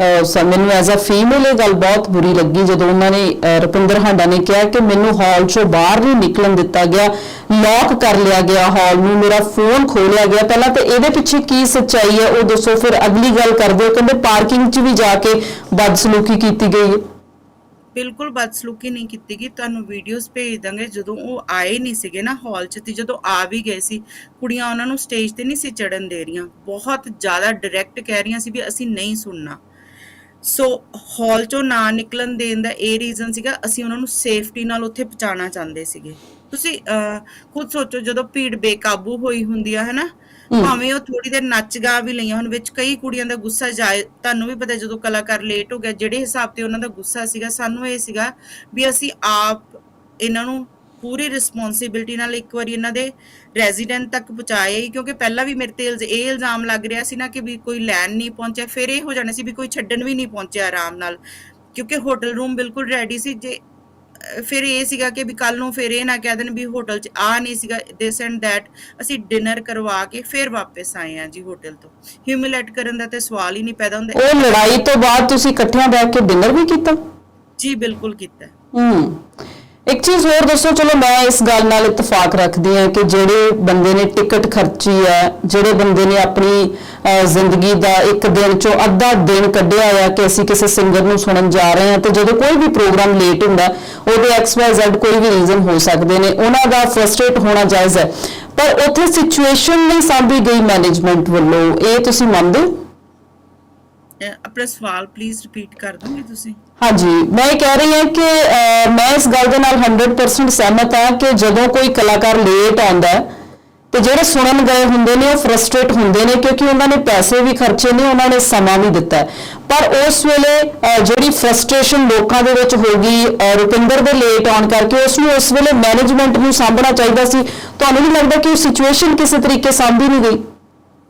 ਮੈਨੂੰ ਐਜ਼ ਅ ਫੀਮੇਲ ਇਹ ਗੱਲ ਬਹੁਤ ਬੁਰੀ ਲੱਗੀ ਜਦੋਂ ਉਹਨਾਂ ਨੇ ਰੁਪਿੰਦਰ ਹਾਂਡਾ ਨੇ ਕਿਹਾ ਕਿ ਮੈਨੂੰ ਹਾਲ ਚੋਂ ਬਾਹਰ ਨਹੀਂ ਨਿਕਲਣ ਦਿੱਤਾ ਗਿਆ ਲੌਕ ਕਰ ਲਿਆ ਗਿਆ ਹਾਲ ਨੂੰ, ਮੇਰਾ ਫੋਨ ਖੋਲਿਆ ਗਿਆ। ਪਹਿਲਾਂ ਤਾਂ ਇਹਦੇ ਪਿੱਛੇ ਕੀ ਸੱਚਾਈ ਹੈ, ਉਹ ਦੱਸੋ, ਫਿਰ ਅਗਲੀ ਗੱਲ ਕਰਦੇ ਹੋ, ਕਹਿੰਦੇ ਪਾਰਕਿੰਗ 'ਚ ਵੀ ਜਾ ਕੇ ਬਦਸਲੂਕੀ ਕੀਤੀ ਗਈ ਹੈ। ਬਿਲਕੁਲ ਬਦਸਲੂਕੀ ਨਹੀਂ ਕੀਤੀ ਗਈ, ਤੁਹਾਨੂੰ ਵੀਡੀਓਜ਼ ਭੇਜ ਦਾਂਗੇ, ਜਦੋਂ ਉਹ ਆਏ ਨਹੀਂ ਸੀਗੇ ਨਾ ਹਾਲ 'ਚ ਤੇ ਜਦੋਂ ਆ ਵੀ ਗਏ ਸੀ, ਕੁੜੀਆਂ ਉਹਨਾਂ ਨੂੰ ਸਟੇਜ ਤੇ ਨਹੀਂ ਸੀ ਚੜਨ ਦੇ ਰਹੀਆਂ। ਬਹੁਤ ਜ਼ਿਆਦਾ ਡਾਇਰੈਕਟ ਕਹਿ ਰਹੀਆਂ ਸੀ ਵੀ ਅਸੀਂ ਨਹੀਂ ਸੁਣਨਾ। ਸੋ ਹਾਲ 'ਚੋਂ ਨਾ ਨਿਕਲਣ ਦੇਣ ਦਾ ਇਹ ਰੀਜ਼ਨ ਸੀਗਾ ਅਸੀਂ ਉਹਨਾਂ ਨੂੰ ਸੇਫਟੀ ਨਾਲ ਉੱਥੇ ਪਹੁੰਚਾਉਣਾ ਚਾਹੁੰਦੇ ਸੀਗੇ ਤੁਸੀਂ ਖੁਦ ਸੋਚੋ ਜਦੋਂ ਭੀੜ ਬੇਕਾਬੂ ਹੋਈ ਹੁੰਦੀ ਆ ਹਨਾ। ਭਾਵੇਂ ਉਹ ਥੋੜੀ ਦੇਰ ਨੱਚ ਗਾ ਵੀ ਲਈਆਂ ਹੁਣ ਵਿੱਚ ਕਈ ਕੁੜੀਆਂ ਦਾ ਗੁੱਸਾ ਜਾਏ ਤੁਹਾਨੂੰ ਵੀ ਪਤਾ ਜਦੋਂ ਕਲਾਕਾਰ ਲੇਟ ਹੋ ਗਿਆ ਜਿਹੜੇ ਹਿਸਾਬ ਤੇ ਉਹਨਾਂ ਦਾ ਗੁੱਸਾ ਸੀਗਾ ਸਾਨੂੰ ਇਹ ਸੀਗਾ ਵੀ ਅਸੀਂ ਆਪ ਇਹਨਾਂ ਨੂੰ ਪੂਰੀ ਰਿਸਪੌਂਸਿਬਿਲਟੀ ਨਾਲ ਇੱਕ ਵਾਰੀ ਇਹਨਾਂ ਦੇ ਰੈਜ਼ੀਡੈਂਟ ਤੱਕ ਪਹੁੰਚਾਇਆ ਹੀ ਕਿਉਂਕਿ ਪਹਿਲਾਂ ਵੀ ਮੇਰੇ ਤੇ ਇਹ ਇਲਜ਼ਾਮ ਲੱਗ ਰਿਹਾ ਸੀ ਨਾ ਕਿ ਵੀ ਕੋਈ ਲੈਣ ਨਹੀਂ ਪਹੁੰਚਿਆ ਫਿਰ ਇਹ ਹੋ ਜਾਣਾ ਸੀ ਵੀ ਕੋਈ ਛੱਡਣ ਵੀ ਨਹੀਂ ਪਹੁੰਚਿਆ ਆਰਾਮ ਨਾਲ ਕਿਉਂਕਿ ਹੋਟਲ ਰੂਮ ਬਿਲਕੁਲ ਰੈਡੀ ਸੀ ਜੇ ਫਿਰ ਇਹ ਸੀਗਾ ਕਿ ਵੀ ਕੱਲ ਨੂੰ ਫਿਰ ਇਹ ਨਾ ਕਹਿ ਦੇਣ ਵੀ ਹੋਟਲ 'ਚ ਆ ਨਹੀਂ ਸੀਗਾ ਦਿਸ ਐਂਡ ਦੈਟ ਅਸੀਂ ਡਿਨਰ ਕਰਵਾ ਕੇ ਫਿਰ ਵਾਪਸ ਆਏ ਆ ਜੀ ਹੋਟਲ ਤੋਂ। ਹਿਊਮਿਲੇਟ ਕਰਨ ਦਾ ਤੇ ਸਵਾਲ ਹੀ ਨਹੀਂ ਪੈਦਾ ਹੁੰਦਾ। ਉਹ ਲੜਾਈ ਤੋਂ ਬਾਅਦ ਤੁਸੀਂ ਇਕੱਠਿਆਂ ਬੈਠ ਕੇ ਡਿਨਰ ਵੀ ਕੀਤਾ? ਜੀ ਬਿਲਕੁਲ ਕੀਤਾ। ਹੂੰ। ਇੱਕ ਚੀਜ਼ ਹੋਰ ਦੱਸੋ, ਚਲੋ ਮੈਂ ਇਸ ਗੱਲ ਨਾਲ ਇਤਫਾਕ ਰੱਖਦੀ ਹਾਂ ਕਿ ਜਿਹੜੇ ਬੰਦੇ ਨੇ ਟਿਕਟ ਖਰਚੀ ਹੈ, ਜਿਹੜੇ ਬੰਦੇ ਨੇ ਆਪਣੀ ਜ਼ਿੰਦਗੀ ਦਾ ਇੱਕ ਦਿਨ ਚੋਂ ਅੱਧਾ ਦਿਨ ਕੱਢਿਆ ਆ ਕਿ ਅਸੀਂ ਕਿਸੇ ਸਿੰਗਰ ਨੂੰ ਸੁਣਨ ਜਾ ਰਹੇ ਹਾਂ ਤੇ ਜਦੋਂ ਕੋਈ ਵੀ ਪ੍ਰੋਗਰਾਮ ਲੇਟ ਹੁੰਦਾ, ਉਹਦੇ ਐਕਸ ਵਾਈ ਜ਼ੈਡ ਕੋਈ ਵੀ ਰੀਜ਼ਨ ਹੋ ਸਕਦੇ ਨੇ, ਉਹਨਾਂ ਦਾ ਫਰਸਟ੍ਰੇਟ ਹੋਣਾ ਜਾਇਜ਼ ਹੈ। ਪਰ ਉੱਥੇ ਸਿਚੁਏਸ਼ਨ ਨਹੀਂ ਸਾਂਭੀ ਗਈ ਮੈਨੇਜਮੈਂਟ ਵੱਲੋਂ, ਇਹ ਤੁਸੀਂ ਮੰਨਦੇ ਹੋ? ਆਪਣਾ ਸਵਾਲ ਪਲੀਜ਼ ਰਿਪੀਟ ਕਰ ਦੋਗੇ ਤੁਸੀਂ? ਹਾਂਜੀ, ਮੈਂ ਇਹ ਕਹਿ ਰਹੀ ਹਾਂ ਕਿ ਮੈਂ ਇਸ ਗੱਲ ਦੇ ਨਾਲ 100% ਸਹਿਮਤ ਹਾਂ ਕਿ ਜਦੋਂ ਕੋਈ ਕਲਾਕਾਰ ਲੇਟ ਆਉਂਦਾ ਹੈ, ਤੇ ਜਿਹੜੇ ਸੁਣਨ ਗਏ ਹੁੰਦੇ ਨੇ, ਉਹ ਫਰਸਟ੍ਰੇਟ ਹੁੰਦੇ ਨੇ ਕਿਉਂਕਿ ਉਹਨਾਂ ਨੇ ਪੈਸੇ ਵੀ ਖਰਚੇ ਨੇ, ਉਹਨਾਂ ਨੇ ਸਮਾਂ ਵੀ ਦਿੱਤਾ ਪਰ ਉਸ ਵੇਲੇ ਜਿਹੜੀ ਫਰਸਟ੍ਰੇਸ਼ਨ ਲੋਕਾਂ ਦੇ ਵਿੱਚ ਹੋ ਗਈ ਰੁਪਿੰਦਰ ਦੇ ਲੇਟ ਆਉਣ ਕਰਕੇ, ਉਸ ਨੂੰ ਉਸ ਵੇਲੇ ਮੈਨੇਜਮੈਂਟ ਨੂੰ ਸਾਂਭਣਾ ਚਾਹੀਦਾ ਸੀ। ਤੁਹਾਨੂੰ ਨਹੀਂ ਲੱਗਦਾ ਕਿ ਉਹ ਸਿਚੁਏਸ਼ਨ ਕਿਸੇ ਤਰੀਕੇ ਸਾਂਭੀ ਨਹੀਂ ਗਈ?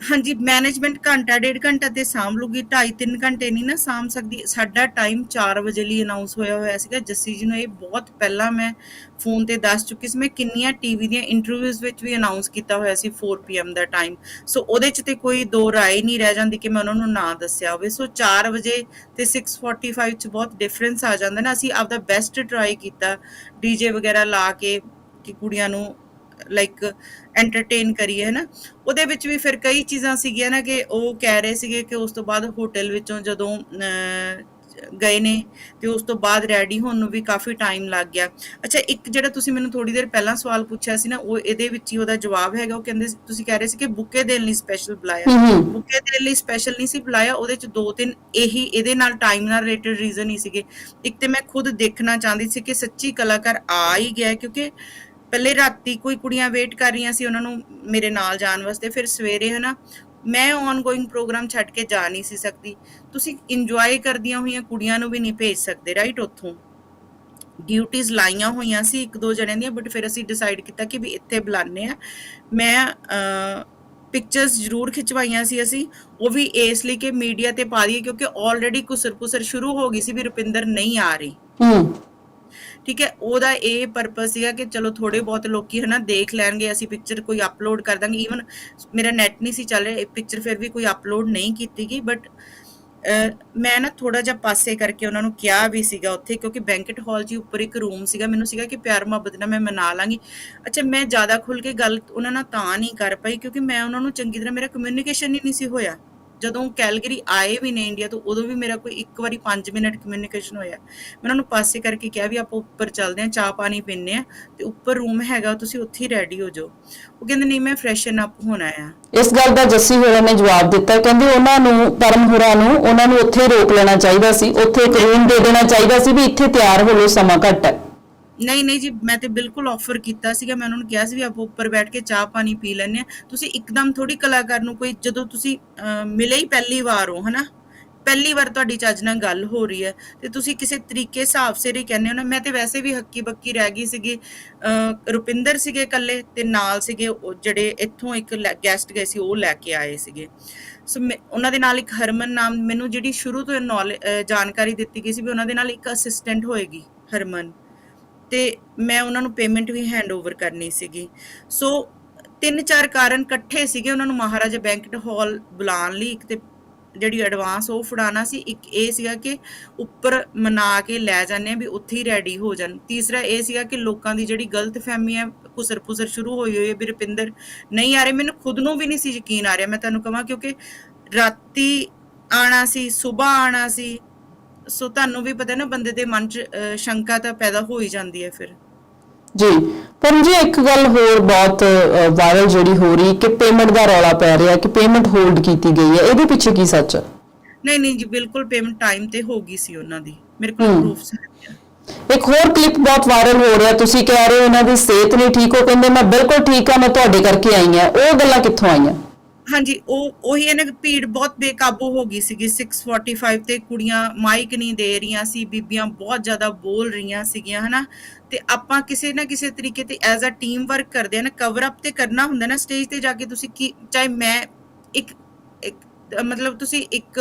ਹਾਂਜੀ ਮੈਨੇਜਮੈਂਟ ਘੰਟਾ, ਡੇਢ ਘੰਟਾ ਤੇ ਸਾਂਭ ਲੂਗੀ 2.5 3 ਘੰਟੇ ਨਹੀਂ ਨਾ ਸਾਂਭ ਸਕਦੀ। ਸਾਡਾ ਟਾਈਮ 4 ਵਜੇ ਲਈ ਅਨਾਉਂਸ ਹੋਇਆ ਹੋਇਆ ਸੀਗਾ। ਜੱਸੀ ਜੀ ਨੂੰ ਇਹ ਬਹੁਤ ਪਹਿਲਾਂ ਮੈਂ ਫੋਨ ਤੇ ਦੱਸ ਚੁੱਕੀ ਸੀ। ਮੈਂ ਕਿੰਨੀਆਂ ਟੀਵੀ ਦੀਆਂ ਇੰਟਰਵਿਊਜ਼ ਵਿੱਚ ਵੀ ਅਨਾਉਂਸ ਕੀਤਾ ਹੋਇਆ ਸੀ 4 ਪੀਐਮ ਦਾ ਟਾਈਮ ਸੋ ਉਹਦੇ ਚ ਤੇ ਕੋਈ ਦੋ ਰਾਏ ਨਹੀਂ ਰਹਿ ਜਾਂਦੀ ਕਿ ਮੈਂ ਉਹਨਾਂ ਨੂੰ ਨਾ ਦੱਸਿਆ ਹੋਵੇ। ਸੋ 4 ਵਜੇ ਤੇ 6:45 ਚ ਬਹੁਤ ਡਿਫਰੈਂਸ ਆ ਜਾਂਦਾ ਨਾ। ਅਸੀਂ ਆਪਦਾ ਬੈਸਟ ਟਰਾਈ ਕੀਤਾ। ਡੀਜੇ ਵਗੈਰਾ ਲਾ ਕੇ ਕਿ ਕੁੜੀਆਂ ਨੂੰ ਲਾਈਕ ਐਂਟਰਟੇਨ ਕਰੀਏ ਹੈ ਨਾ? ਉਹਦੇ ਵਿੱਚ ਵੀ ਫਿਰ ਕਈ ਚੀਜ਼ਾਂ ਸੀਗੀਆਂ ਨਾ ਕਿ ਉਹ ਕਹਿ ਰਹੇ ਸੀਗੇ ਕਿ ਉਸ ਤੋਂ ਬਾਅਦ ਹੋਟਲ ਵਿੱਚੋਂ ਜਦੋਂ ਗਏ ਨੇ ਤੇ ਉਸ ਤੋਂ ਬਾਅਦ ਰੈਡੀ ਹੋਣ ਨੂੰ ਵੀ ਕਾਫੀ ਟਾਈਮ ਲੱਗ ਗਿਆ। ਅੱਛਾ ਇੱਕ ਜਿਹੜਾ ਤੁਸੀਂ ਮੈਨੂੰ ਥੋੜੀ ਦੇਰ ਪਹਿਲਾਂ ਸਵਾਲ ਪੁੱਛਿਆ ਸੀ ਨਾ ਉਹ ਇਹਦੇ ਵਿੱਚ ਹੀ ਉਹਦਾ ਜਵਾਬ ਹੈਗਾ। ਉਹ ਕਹਿੰਦੇ ਤੁਸੀਂ ਕਹਿ ਰਹੇ ਸੀ ਕਿ ਬੁੱਕੇ ਦੇਣ ਲਈ ਸਪੈਸ਼ਲ ਬੁਲਾਇਆ। ਬੁੱਕੇ ਦੇਣ ਲਈ ਸਪੈਸ਼ਲ ਨਹੀਂ ਸੀ ਬੁਲਾਇਆ ਉਹਦੇ ਚ ਦੋ ਤਿੰਨ ਇਹੀ ਇਹਦੇ ਨਾਲ ਟਾਈਮ ਨਾਲ ਰਿਲੇਟਡ ਰੀਜ਼ਨ ਹੀ ਸੀਗੇ। ਇੱਕ ਤੇ ਮੈਂ ਖੁਦ ਦੇਖਣਾ ਚਾਹੁੰਦੀ ਸੀ ਕਿ ਸੱਚੀ ਕਲਾਕਾਰ ਆ ਹੀ ਗਿਆ ਕਿਉਂਕਿ ਪਹਿਲੇ ਰਾਤੀ ਕੋਈ ਕੁੜੀਆਂ ਵੇਟ ਕਰ ਰਹੀਆਂ ਸੀ, ਉਹਨਾਂ ਨੂੰ ਮੇਰੇ ਨਾਲ ਜਾਣ ਵਾਸਤੇ, ਫਿਰ ਸਵੇਰੇ ਹਨਾ, ਮੈਂ ਆਨਗੋਇੰਗ ਪ੍ਰੋਗਰਾਮ ਛੱਡ ਕੇ ਜਾ ਨਹੀਂ ਸੀ ਸਕਦੀ। ਤੁਸੀਂ ਇੰਜੋਏ ਕਰਦੀਆਂ ਹੋਈਆਂ ਕੁੜੀਆਂ ਨੂੰ ਵੀ ਨਹੀਂ ਭੇਜ ਸਕਦੇ ਰਾਈਟ ਉੱਥੋਂ? ਡਿਊਟੀਆਂ ਲਾਈਆਂ ਹੋਈਆਂ ਸੀ ਇੱਕ ਦੋ ਜਣਿਆਂ ਦੀਆਂ ਬਟ ਫਿਰ ਅਸੀਂ ਡਿਸਾਈਡ ਕੀਤਾ ਕਿ ਵੀ ਇੱਥੇ ਬੁਲਾਣੇ ਆ ਮੈਂ ਪਿਕਚਰਸ ਜ਼ਰੂਰ ਖਿਚਵਾਈਆਂ ਸੀ ਅਸੀਂ, ਉਹ ਵੀ ਇਸ ਲਈ ਕਿ ਮੀਡੀਆ ਤੇ ਪਾ ਦਈਏ ਕਿਉਂਕਿ ਆਲਰੇਡੀ ਕੁਸਰ-ਕੁਸਰ ਸ਼ੁਰੂ ਹੋ ਗਈ ਸੀ ਵੀ ਰੁਪਿੰਦਰ ਨਹੀਂ ਆ ਰਹੀ। ਹੂੰ। ਠੀਕ ਹੈ, ਉਹਦਾ ਇਹ ਪਰਪਸ ਸੀਗਾ ਕਿ ਚਲੋ ਥੋੜੇ ਬਹੁਤ ਲੋਕੀ ਹਨਾ ਦੇਖ ਲੈਣਗੇ, ਅਸੀਂ ਪਿਕਚਰ ਕੋਈ ਅਪਲੋਡ ਕਰ ਦਾਂਗੇ ਈਵਨ ਮੇਰਾ ਨੈਟ ਨਹੀਂ ਸੀ ਚੱਲ ਰਿਹਾ, ਇਹ ਪਿਕਚਰ ਫਿਰ ਵੀ ਕੋਈ ਅਪਲੋਡ ਨਹੀਂ ਕੀਤੀ ਗਈ ਬਟ ਮੈਂ ਨਾ ਥੋੜਾ ਜਿਹਾ ਪਾਸੇ ਕਰਕੇ ਉਹਨਾਂ ਨੂੰ ਕਿਹਾ ਵੀ ਸੀਗਾ ਉੱਥੇ, ਕਿਉਂਕਿ ਬੈਂਕਟ ਹਾਲ 'ਚ ਉੱਪਰ ਇੱਕ ਰੂਮ ਸੀਗਾ, ਮੈਨੂੰ ਸੀਗਾ ਕਿ ਪਿਆਰ ਮੁਹੱਬਤ ਨਾਲ ਮੈਂ ਮਨਾ ਲਾਂਗੀ। ਅੱਛਾ, ਮੈਂ ਜ਼ਿਆਦਾ ਖੁੱਲ ਕੇ ਗੱਲ ਉਹਨਾਂ ਨਾਲ ਤਾਂ ਨਹੀਂ ਕਰ ਪਾਈ, ਕਿਉਂਕਿ ਮੈਂ ਉਹਨਾਂ ਨੂੰ ਚੰਗੀ ਤਰ੍ਹਾਂ, ਮੇਰਾ ਕਮਿਊਨੀਕੇਸ਼ਨ ਹੀ ਨਹੀਂ ਸੀ ਹੋਇਆ। ਜਦੋਂ ਕੈਲਗਰੀ ਆਏ ਵੀ ਨੇ ਇੰਡੀਆ ਤੋਂ, ਉਦੋਂ ਵੀ ਮੇਰਾ ਕੋਈ ਇੱਕ ਵਾਰੀ 5 ਮਿੰਟ ਕਮਿਊਨੀਕੇਸ਼ਨ ਹੋਇਆ। ਮੈਂ ਉਹਨਾਂ ਨੂੰ ਪਾਸੇ ਕਰਕੇ ਕਿਹਾ ਵੀ ਆਪਾਂ ਉੱਪਰ ਚੱਲਦੇ ਆਂ ਚਾਹ ਪਾਣੀ ਪੀਂਦੇ ਆਂ ਤੇ ਉੱਪਰ ਰੂਮ ਹੈਗਾ, ਤੁਸੀਂ ਉੱਥੇ ਹੀ ਰੈਡੀ ਹੋ ਜਾਓ। ਉਹ ਕਹਿੰਦੇ, ਨਹੀਂ, ਮੈਂ ਫਰੈਸ਼ਨ ਅਪ ਹੋਣਾ ਆ। ਇਸ ਗੱਲ ਦਾ ਜੱਸੀ ਹੋਰਾਂ ਨੇ ਜਵਾਬ ਦਿੱਤਾ। ਕਹਿੰਦੇ, ਉਹਨਾਂ ਨੂੰ ਪਰਮ ਹੋਰਾਂ ਨੂੰ, ਉਹਨਾਂ ਨੂੰ ਉੱਥੇ ਰੋਕ ਲੈਣਾ ਚਾਹੀਦਾ ਸੀ। ਉੱਥੇ ਇੱਕ ਰੂਮ ਦੇ ਦੇਣਾ ਚਾਹੀਦਾ ਸੀ ਵੀ ਇੱਥੇ ਤਿਆਰ ਹੋ ਲਓ, ਸਮਾਂ ਘੱਟ ਹੈ। ਨਹੀਂ ਨਹੀਂ ਜੀ ਮੈਂ ਤੇ ਬਿਲਕੁਲ ਆਫਰ ਕੀਤਾ ਸੀਗਾ ਮੈਂ ਉਹਨਾਂ ਨੂੰ ਕਿਹਾ ਸੀ ਵੀ ਆਪਾਂ ਉੱਪਰ ਬੈਠ ਕੇ ਚਾਹ ਪਾਣੀ ਪੀ ਲੈਂਦੇ ਆ ਤੁਸੀਂ ਇੱਕਦਮ ਥੋੜੀ ਕਲਾਕਾਰ ਨੂੰ ਕੋਈ ਜਦੋਂ ਤੁਸੀਂ ਮਿਲੇ ਹੀ ਪਹਿਲੀ ਵਾਰ ਹੋ ਹਨਾ? ਪਹਿਲੀ ਵਾਰ ਤੁਹਾਡੀ ਚੱਜ ਨਾਲ ਗੱਲ ਹੋ ਰਹੀ ਹੈ ਤੇ ਤੁਸੀਂ ਕਿਸੇ ਤਰੀਕੇ ਹਿਸਾਬ ਸਿਰ ਹੀ ਕਹਿੰਦੇ ਹੋ ਨਾ। ਮੈਂ ਤੇ ਵੈਸੇ ਵੀ ਹੱਕੀ ਬੱਕੀ ਰਹਿ ਗਈ ਸੀਗੀ ਰੁਪਿੰਦਰ ਸੀਗੇ ਇਕੱਲੇ ਤੇ ਨਾਲ ਸੀਗੇ ਉਹ ਜਿਹੜੇ ਇੱਥੋਂ ਇੱਕ ਗੈਸਟ ਗਏ ਸੀ ਉਹ ਲੈ ਕੇ ਆਏ ਸੀਗੇ। ਸੋ ਮੈਂ- ਉਹਨਾਂ ਦੇ ਨਾਲ ਇੱਕ ਹਰਮਨ ਨਾਮ ਮੈਨੂੰ ਜਿਹੜੀ ਸ਼ੁਰੂ ਤੋਂ knowledge- ਅਹ, ਜਾਣਕਾਰੀ ਦਿੱਤੀ ਗਈ ਸੀ ਵੀ ਉਹਨਾਂ ਦੇ ਨਾਲ ਇੱਕ ਅਸਿਸਟੈਂਟ ਹੋਏਗੀ ਹਰਮਨ। ਤੇ ਮੈਂ ਉਹਨਾਂ ਨੂੰ ਪੇਮੈਂਟ ਵੀ ਹੈਂਡ ਕਰਨੀ ਸੀਗੀ। ਸੋ ਤਿੰਨ ਚਾਰ ਕਾਰਨ ਇਕੱਠੇ ਸੀਗੇ ਉਹਨਾਂ ਨੂੰ ਮਹਾਰਾਜਾ ਬੈਂਕਟ ਹਾਲ ਬੁਲਾਉਣ ਲਈ। ਇੱਕ ਤੇ ਜਿਹੜੀ ਐਡਵਾਂਸ ਉਹ ਫੜਾਣਾ ਸੀ, ਇੱਕ ਇਹ ਸੀਗਾ ਕਿ ਉੱਪਰ ਮਨਾ ਕੇ ਲੈ ਜਾਂਦੇ ਆ ਵੀ ਉੱਥੇ ਹੀ ਰੈਡੀ ਹੋ ਜਾਣ। ਤੀਸਰਾ ਇਹ ਸੀਗਾ ਕਿ ਲੋਕਾਂ ਦੀ ਜਿਹੜੀ ਗਲਤ ਫਹਿਮੀ ਹੈ ਕੁਸਰ ਪੁਸਰ ਸ਼ੁਰੂ ਹੋਈ ਹੋਈ ਹੈ ਵੀ ਰੁਪਿੰਦਰ ਨਹੀਂ ਆ ਰਹੇ। ਮੈਨੂੰ ਖੁਦ ਨੂੰ ਵੀ ਨਹੀਂ ਸੀ ਯਕੀਨ ਆ ਰਿਹਾ। ਮੈਂ ਤੁਹਾਨੂੰ ਕਹਾਂ ਕਿਉਂਕਿ ਰਾਤੀ ਆਣਾ ਸੀ, ਸਵੇਰ ਆਣਾ ਸੀ ਸੋ ਤੁਹਾਨੂੰ ਵੀ ਪਤਾ ਨਾ ਬੰਦੇ ਦੇ ਮਨ 'ਚ ਅਹ, ਸ਼ੰਕਾ ਤਾਂ ਪੈਦਾ ਹੋ ਹੀ ਜਾਂਦੀ ਹੈ ਫਿਰ। ਜੀ ਪਰ ਜੀ ਇੱਕ ਗੱਲ ਹੋਰ ਬਹੁਤ ਵਾਇਰਲ ਜਿਹੜੀ ਹੋ ਰਹੀ ਕਿ ਪੇਮੈਂਟ ਦਾ ਰੌਲਾ ਪੈ ਰਿਹਾ ਕਿ ਪੇਮੈਂਟ ਹੋਲਡ ਕੀਤੀ ਗਈ ਹੈ ਇਹਦੇ ਪਿੱਛੇ ਕੀ ਸੱਚ ਹੈ? ਨਹੀਂ ਨਹੀਂ ਜੀ ਬਿਲਕੁਲ ਪੇਮੈਂਟ ਟਾਈਮ ਤੇ ਹੋ ਗਈ ਸੀ ਉਹਨਾਂ ਦੀ ਮੇਰੇ ਕੋਲ ਹਮ। ਪ੍ਰੂਫਸ ਹੈ ਇੱਕ ਹੋਰ ਕਲਿੱਪ ਬਹੁਤ ਵਾਇਰਲ ਹੋ ਰਿਹਾ ਤੁਸੀਂ ਕਹਿ ਰਹੇ ਹੋ ਇਹਨਾਂ ਦੀ ਸਿਹਤ ਨਹੀਂ ਠੀਕ ਉਹ ਕਹਿੰਦੇ ਮੈਂ ਬਿਲਕੁਲ ਠੀਕ ਆ ਮੈਂ ਤੁਹਾਡੇ ਕਰਕੇ ਆਈ ਆ ਉਹ ਗੱਲਾਂ ਕਿੱਥੋਂ ਆਈਆਂ? ਹਾਂਜੀ, ਉਹ, ਉਹੀ ਹੈ ਨਾ ਭੀੜ ਬਹੁਤ ਬੇਕਾਬੂ ਹੋ ਗਈ ਸੀਗੀ। 645 ਤੇ ਕੁੜੀਆਂ ਮਾਈਕ ਨਹੀਂ ਦੇ ਰਹੀਆਂ ਸੀ, ਬੀਬੀਆਂ ਬਹੁਤ ਜ਼ਿਆਦਾ ਬੋਲ ਰਹੀਆਂ ਸੀਗੀਆਂ, ਹਨਾ। ਤੇ ਆਪਾਂ ਕਿਸੇ ਨਾ ਕਿਸੇ ਤਰੀਕੇ ਤੇ ਐਜ਼ ਅ ਟੀਮ ਵਰਕ ਕਰਦੇ ਆ ਨਾ ਕਵਰ ਅਪ ਤੇ ਕਰਨਾ ਹੁੰਦਾ ਨਾ ਸਟੇਜ ਤੇ ਜਾ ਕੇ ਤੁਸੀਂ ਕੀ, ਚਾਹੇ ਮੈਂ ਇੱਕ, ਮਤਲਬ ਤੁਸੀਂ ਇੱਕ